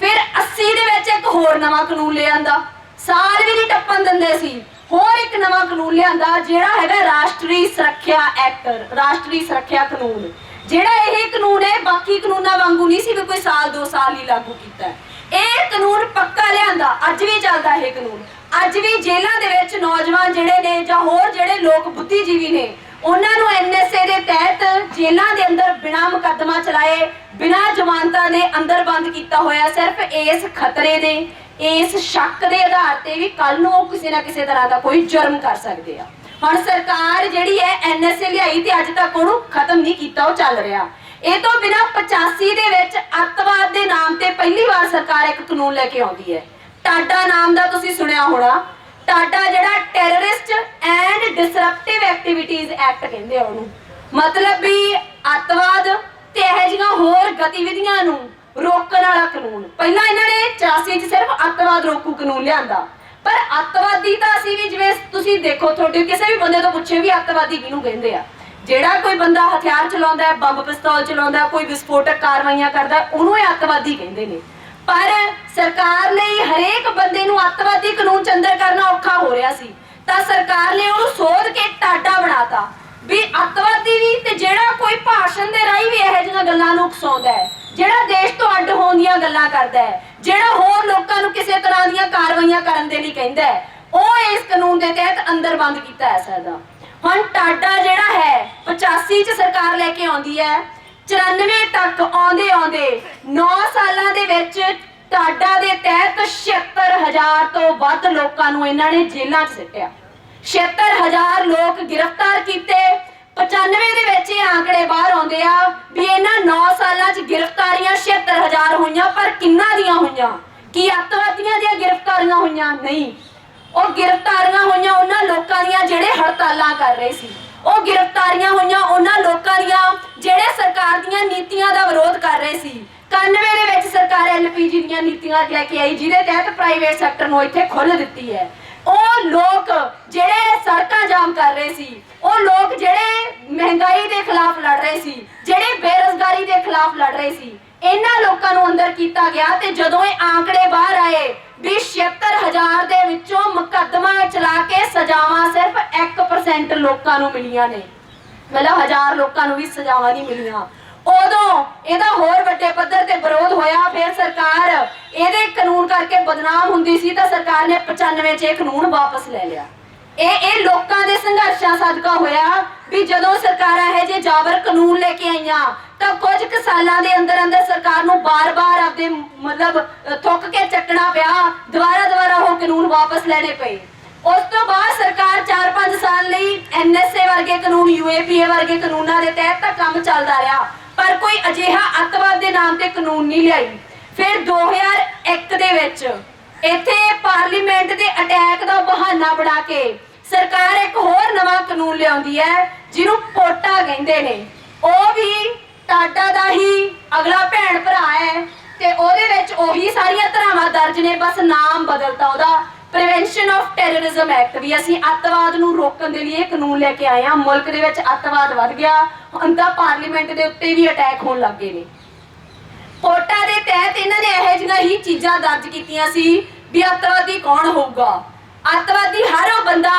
ਫਿਰ 80 ਦੇ ਵਿੱਚ ਇੱਕ ਹੋਰ ਨਵਾਂ ਕਾਨੂੰਨ ਲੈ ਸਾਲ ਵੀ ਨਹੀਂ ਟੱਪਣ ਦਿੰਦੇ ਸੀ। ਹੋਰ ਇੱਕ ਨਵਾਂ ਕਾਨੂੰਨ ਲਿਆਂਦਾ ਜਿਹੜਾ ਹੈਗਾ ਰਾਸ਼ਟਰੀ ਸੁਰੱਖਿਆ ਐਕਟ, ਰਾਸ਼ਟਰੀ ਸੁਰੱਖਿਆ ਕਾਨੂੰਨ। ਜਿਹੜਾ ਇਹ ਕਾਨੂੰਨ ਹੈ, ਬਾਕੀ ਕਾਨੂੰਨਾਂ ਵਾਂਗੂ ਨਹੀਂ ਸੀ ਵੀ ਕੋਈ ਸਾਲ, ਦੋ ਸਾਲ ਹੀ ਲਾਗੂ ਕੀਤਾ ਇਹ ਕਾਨੂੰਨ ਪੱਕਾ ਲਿਆਂਦਾ, ਅੱਜ ਵੀ ਚੱਲਦਾ ਇਹ ਕਾਨੂੰਨ। ਅੱਜ ਵੀ ਜੇਲ੍ਹਾਂ ਦੇ ਵਿੱਚ ਨੌਜਵਾਨ ਜਿਹੜੇ ਨੇ ਜਾਂ ਹੋਰ ਜਿਹੜੇ ਲੋਕ ਬੁੱਧੀਜੀਵੀ ਨੇ, ਉਹਨਾਂ ਨੂੰ ਐਨਐਸਏ ਦੇ ਤਹਿਤ ਜੇਲ੍ਹਾਂ ਦੇ ਅੰਦਰ ਬਿਨਾਂ ਮੁਕੱਦਮਾ ਚਲਾਏ, ਬਿਨਾਂ ਜ਼ਮਾਨਤਾਂ ਦੇ ਅੰਦਰ ਬੰਦ ਕੀਤਾ ਹੋਇਆ ਸਿਰਫ ਇਸ ਖਤਰੇ ਦੇ। ਇਸ ਸ਼ੱਕ ਦੇ ਆਧਾਰ ਤੇ ਵੀ ਕੱਲ ਨੂੰ ਉਹ ਕਿਸੇ ਨਾ ਕਿਸੇ ਤਰ੍ਹਾਂ ਦਾ ਕੋਈ ਜੁਰਮ ਕਰ ਸਕਦੇ ਆ। ਹੁਣ ਸਰਕਾਰ ਜਿਹੜੀ ਹੈ ਐਨਐਸਏ ਲਿਆਈ ਤੇ ਅੱਜ ਤੱਕ ਉਹਨੂੰ ਖਤਮ ਨਹੀਂ ਕੀਤਾ, ਉਹ ਚੱਲ ਰਿਹਾ। ਇਹ ਤੋਂ ਬਿਨਾਂ 85 ਦੇ ਵਿੱਚ ਅੱਤਵਾਦ ਦੇ ਨਾਮ ਤੇ ਪਹਿਲੀ ਵਾਰ ਸਰਕਾਰ ਇੱਕ ਕਾਨੂੰਨ ਲੈ ਕੇ ਆਉਂਦੀ ਹੈ। ਟਾਡਾ ਨਾਮ ਦਾ ਤੁਸੀਂ ਸੁਣਿਆ ਹੋਣਾ। ਟਾਡਾ ਜਿਹੜਾ terrorist and disruptive activities act ਕਹਿੰਦੇ ਆ ਉਹਨੂੰ। ਮਤਲਬ ਵੀ ਅੱਤਵਾਦ ਤੇ ਇਹ ਜਿਹੀਆਂ ਹੋਰ ਗਤੀਵਿਧੀਆਂ ਨੂੰ ਰੋਕਣ ਵਾਲਾ ਕਾਨੂੰਨ। ਪਹਿਲਾਂ ਇਹਨਾਂ ਨੇ 84 ਚ ਸਿਰਫ ਅੱਤਵਾਦ ਰੋਕੂ ਕਾਨੂੰਨ ਲਿਆਂਦਾ। ਪਰ ਅੱਤਵਾਦੀ ਤਾਂ ਅਸੀਂ ਵੀ ਜਿਵੇਂ ਤੁਸੀਂ ਦੇਖੋ ਤੁਹਾਡੇ ਕਿਸੇ ਵੀ ਬੰਦੇ ਤੋਂ ਪੁੱਛੇ ਵੀ ਅੱਤਵਾਦੀ ਕਿਹਨੂੰ ਕਹਿੰਦੇ ਆ। ਜਿਹੜਾ ਕੋਈ ਬੰਦਾ ਹਥਿਆਰ ਚਲਾਉਂਦਾ ਹੈ ਬੰਬ ਪਿਸਤੌਲ ਚਲਾਉਂਦਾ ਹੈ, ਕੋਈ ਵਿਸਫੋਟਕ ਕਾਰਵਾਈਆਂ ਕਰਦਾ ਉਹਨੂੰ ਇਹ ਅੱਤਵਾਦੀ ਕਹਿੰਦੇ ਨੇ। ਪਰ ਸਰਕਾਰ ਲਈ ਹਰੇਕ ਬੰਦੇ ਨੂੰ ਅੱਤਵਾਦੀ ਕਾਨੂੰਨ ਚੰਦਰ ਕਰਨਾ ਔਖਾ ਹੋ ਰਿਹਾ ਸੀ। ਤਾਂ ਸਰਕਾਰ ਨੇ ਉਹਨੂੰ ਸੋਧ ਕੇ ਟਾਡਾ ਬਣਾਤਾ ਵੀ ਅੱਤਵਾਦੀ ਵੀ ਤੇ ਜਿਹੜਾ ਕੋਈ ਭਾਸ਼ਣ ਦੇ ਰਾਹੀਂ ਵੀ ਇਹੋ ਜਿਹੀਆਂ ਗੱਲਾਂ ਨੂੰ ਉਕਸਾਉਂਦਾ ਹੈ ਜਿਹੜਾ ਦੇਸ਼ ਤੋਂ ਅੱਡ ਹੋਣ ਦੀਆਂ ਗੱਲਾਂ ਕਰਦਾ ਹੈ, ਜਿਹੜਾ ਹੋਰ ਲੋਕਾਂ ਨੂੰ ਕਿਸੇ ਤਰ੍ਹਾਂ ਦੀਆਂ ਕਾਰਵਾਈਆਂ ਕਰਨ ਦੇ ਲਈ ਕਹਿੰਦਾ ਹੈ, ਉਹ ਇਸ ਕਾਨੂੰਨ ਦੇ ਤਹਿਤ ਅੰਦਰ ਬੰਦ ਕੀਤਾ ਜਾ ਸਕਦਾ ਹੁਣ ਟਾਡਾ ਜਿਹੜਾ ਹੈ 85 ਚ ਸਰਕਾਰ ਲੈ ਕੇ ਆਉਂਦੀ ਹੈ 94 ਤੱਕ ਆਉਂਦੇ ਆਉਂਦੇ 9 ਸਾਲਾਂ ਦੇ ਵਿੱਚ ਟਾਡਾ ਦੇ ਤਹਿਤ 76000 ਤੋਂ ਵੱਧ ਲੋਕਾਂ ਨੂੰ ਇਹਨਾਂ ਨੇ ਜੇਲ੍ਹਾਂ 'ਚ ਸਿੱਟਿਆ। 76000 ਲੋਕ ਗ੍ਰਿਫਤਾਰ ਕੀਤੇ 95 ਦੇ ਵਿੱਚ ਇਹ ਆંકੜੇ ਬਾਹਰ ਆਉਂਦੇ ਆ ਵੀ ਇਹਨਾਂ 9 ਸਾਲਾਂ 'ਚ ਗ੍ਰਿਫਤਾਰੀਆਂ 76000 ਹੋਈਆਂ, ਪਰ ਕਿੰਨਾਂ ਦੀਆਂ ਹੋਈਆਂ? ਕੀ ਅੱਤਵਾਦੀਆਂ ਦੀਆਂ ਗ੍ਰਿਫਤਾਰੀਆਂ ਹੋਈਆਂ? ਨਹੀਂ। ਉਹ ਗ੍ਰਿਫਤਾਰੀਆਂ ਹੋਈਆਂ ਉਹਨਾਂ ਲੋਕਾਂ ਦੀਆਂ ਜਿਹੜੇ ਹੜਤਾਲਾਂ ਕਰ ਰਹੇ ਸੀ। ਉਹ ਗ੍ਰਿਫਤਾਰੀਆਂ ਹੋਈਆਂ ਉਹਨਾਂ ਲੋਕਾਂ ਦੀਆਂ ਜਿਹੜੇ ਸਰਕਾਰ ਦੀਆਂ ਨੀਤੀਆਂ ਦਾ ਵਿਰੋਧ ਕਰ ਰਹੇ ਸੀ। 91 ਦੇ ਵਿੱਚ ਸਰਕਾਰ ਐਲਪੀਜੀ ਦੀਆਂ ਨੀਤੀਆਂ ਲੈ ਕੇ ਆਈ, ਜਿਹਦੇ ਤਹਿਤ ਪ੍ਰਾਈਵੇਟ ਸੈਕਟਰ ਨੂੰ ਇੱਥੇ ਖੁੱਲ੍ਹ ਦਿੱਤੀ ਹੈ। ਉਹ ਲੋਕ ਜਿਹੜੇ ਸੜਕਾਂ ਜਾਮ ਕਰ ਰਹੇ ਸੀ ਉਹ ਲੋਕ ਜਿਹੜੇ ਮਹਿੰਗਾਈ ਦੇ ਖਿਲਾਫ ਲੜ ਰਹੇ ਸੀ, ਜਿਹੜੇ ਬੇਰੋਜ਼ਗਾਰੀ ਦੇ ਖਿਲਾਫ ਲੜ ਰਹੇ ਸੀ, ਇਹਨਾਂ ਲੋਕਾਂ ਨੂੰ ਅੰਦਰ ਕੀਤਾ ਗਿਆ ਤੇ ਜਦੋਂ ਇਹ ਆંકੜੇ ਬਾਹਰ ਆਏ ਵੀ 76000 ਦੇ ਵਿੱਚੋਂ ਮੁਕੱਦਮਾ ਚਲਾ ਕੇ ਸਜ਼ਾਵਾਂ ਸਿਰਫ 1% ਲੋਕਾਂ ਨੂੰ ਮਿਲੀਆਂ ਨੇ। ਮਤਲਬ ਹਜ਼ਾਰ ਲੋਕਾਂ ਨੂੰ ਵੀ ਸਜ਼ਾਵਾਂ ਨਹੀਂ ਮਿਲੀਆਂ। ਉਦੋਂ ਇਹਦਾ ਹੋਰ ਵੱਡੇ ਪੱਧਰ ਤੇ ਵਿਰੋਧ ਹੋਇਆ, ਫਿਰ ਸਰਕਾਰ ਇਹਦੇ ਕਾਨੂੰਨ ਕਰਕੇ ਬਦਨਾਮ ਹੁੰਦੀ ਸੀ ਤਾਂ ਸਰਕਾਰ ਨੇ 95 ਚ ਇਹ ਕਾਨੂੰਨ ਵਾਪਸ ਲੈ ਲਿਆ। ਇਹ ਇਹ ਲੋਕਾਂ ਦੇ ਸੰਘਰਸ਼ਾਂ ਸਦਕਾ ਹੋਇਆ ਵੀ ਜਦੋਂ ਸਰਕਾਰਾਂ ਇਹ ਜੇ ਜਾਬਰ ਕਾਨੂੰਨ ਲੈ ਕੇ ਆਈਆਂ, ਤਾਂ ਕੁਝ ਕੁ ਸਾਲਾਂ ਦੇ ਅੰਦਰ ਅੰਦਰ ਸਰਕਾਰ ਨੂੰ ਬਾਰ-ਬਾਰ ਆਪਦੇ ਮਤਲਬ ਥੁੱਕ ਕੇ ਚੱਕਣਾ ਪਿਆ ਦੁਬਾਰਾ ਦੁਬਾਰਾ ਉਹ ਕਾਨੂੰਨ ਵਾਪਸ ਲੈਣੇ ਪਏ। ਉਸ ਤੋਂ ਬਾਅਦ ਸਰਕਾਰ 4-5 ਸਾਲ ਲਈ ਐਨਐਸਏ ਵਰਗੇ ਕਾਨੂੰਨ ਯੂਏਪੀਏ ਵਰਗੇ ਕਾਨੂੰਨਾਂ ਦੇ ਤਹਿਤ ਤਾਂ ਕੰਮ ਚੱਲਦਾ ਰਿਹਾ, ਪਰ ਕੋਈ ਅਜਿਹਾ ਅੱਤਵਾਦ ਦੇ ਨਾਮ ਤੇ ਕਾਨੂੰਨ ਨਹੀਂ ਲਿਆਈ। ਫਿਰ 2001 ਦੇ ਵਿੱਚ ਇੱਥੇ ਪਾਰਲੀਮੈਂਟ ਦੇ ਅਟੈਕ ਦਾ ਬਹਾਨਾ ਬਣਾ ਕੇ ਸਰਕਾਰ ਇੱਕ ਹੋਰ ਨਵਾਂ ਕਾਨੂੰਨ ਲਿਆਉਂਦੀ ਹੈ, ਜਿਹਨੂੰ ਪੋਟਾ ਕਹਿੰਦੇ ਨੇ। ਉਹ ਵੀ ਟਾਟਾ ਦਾ ਹੀ ਅਗਲਾ ਭੈਣ ਭਰਾ ਹੈ ਤੇ ਉਹਦੇ ਵਿੱਚ ਉਹੀ ਸਾਰੀਆਂ ਧਰਾਵਾਂ ਦਰਜ ਨੇ, ਬਸ ਨਾਮ ਬਦਲਤਾ ਉਹਦਾ। ਪ੍ਰੀਵੈਂਸ਼ਨ ਆਫ ਟੈਰਰਿਜ਼ਮ ਐਕਟ ਵੀ ਅਸੀਂ ਅੱਤਵਾਦ ਨੂੰ ਰੋਕਣ ਦੇ ਲਈ ਇਹ ਕਾਨੂੰਨ ਲੈ ਕੇ ਆਏ ਹਾਂ। ਮੁਲਕ ਦੇ ਵਿੱਚ ਅੱਤਵਾਦ ਵੱਧ ਗਿਆ। ਹੁਣ ਤਾਂ ਪਾਰਲੀਮੈਂਟ ਦੇ ਉੱਤੇ ਵੀ ਅਟੈਕ ਹੋਣ ਲੱਗ ਗਏ ਨੇ। ਪੋਟਾ ਦੇ ਤਹਿਤ ਇਹਨਾਂ ਨੇ ਇਹੋ ਜਿਹੀਆਂ ਹੀ ਚੀਜ਼ਾਂ ਦਰਜ ਕੀਤੀਆਂ ਸੀ ਵੀ ਅੱਤਵਾਦੀ ਕੌਣ ਹੋਊਗਾ। ਅੱਤਵਾਦੀ ਹਰ ਉਹ ਬੰਦਾ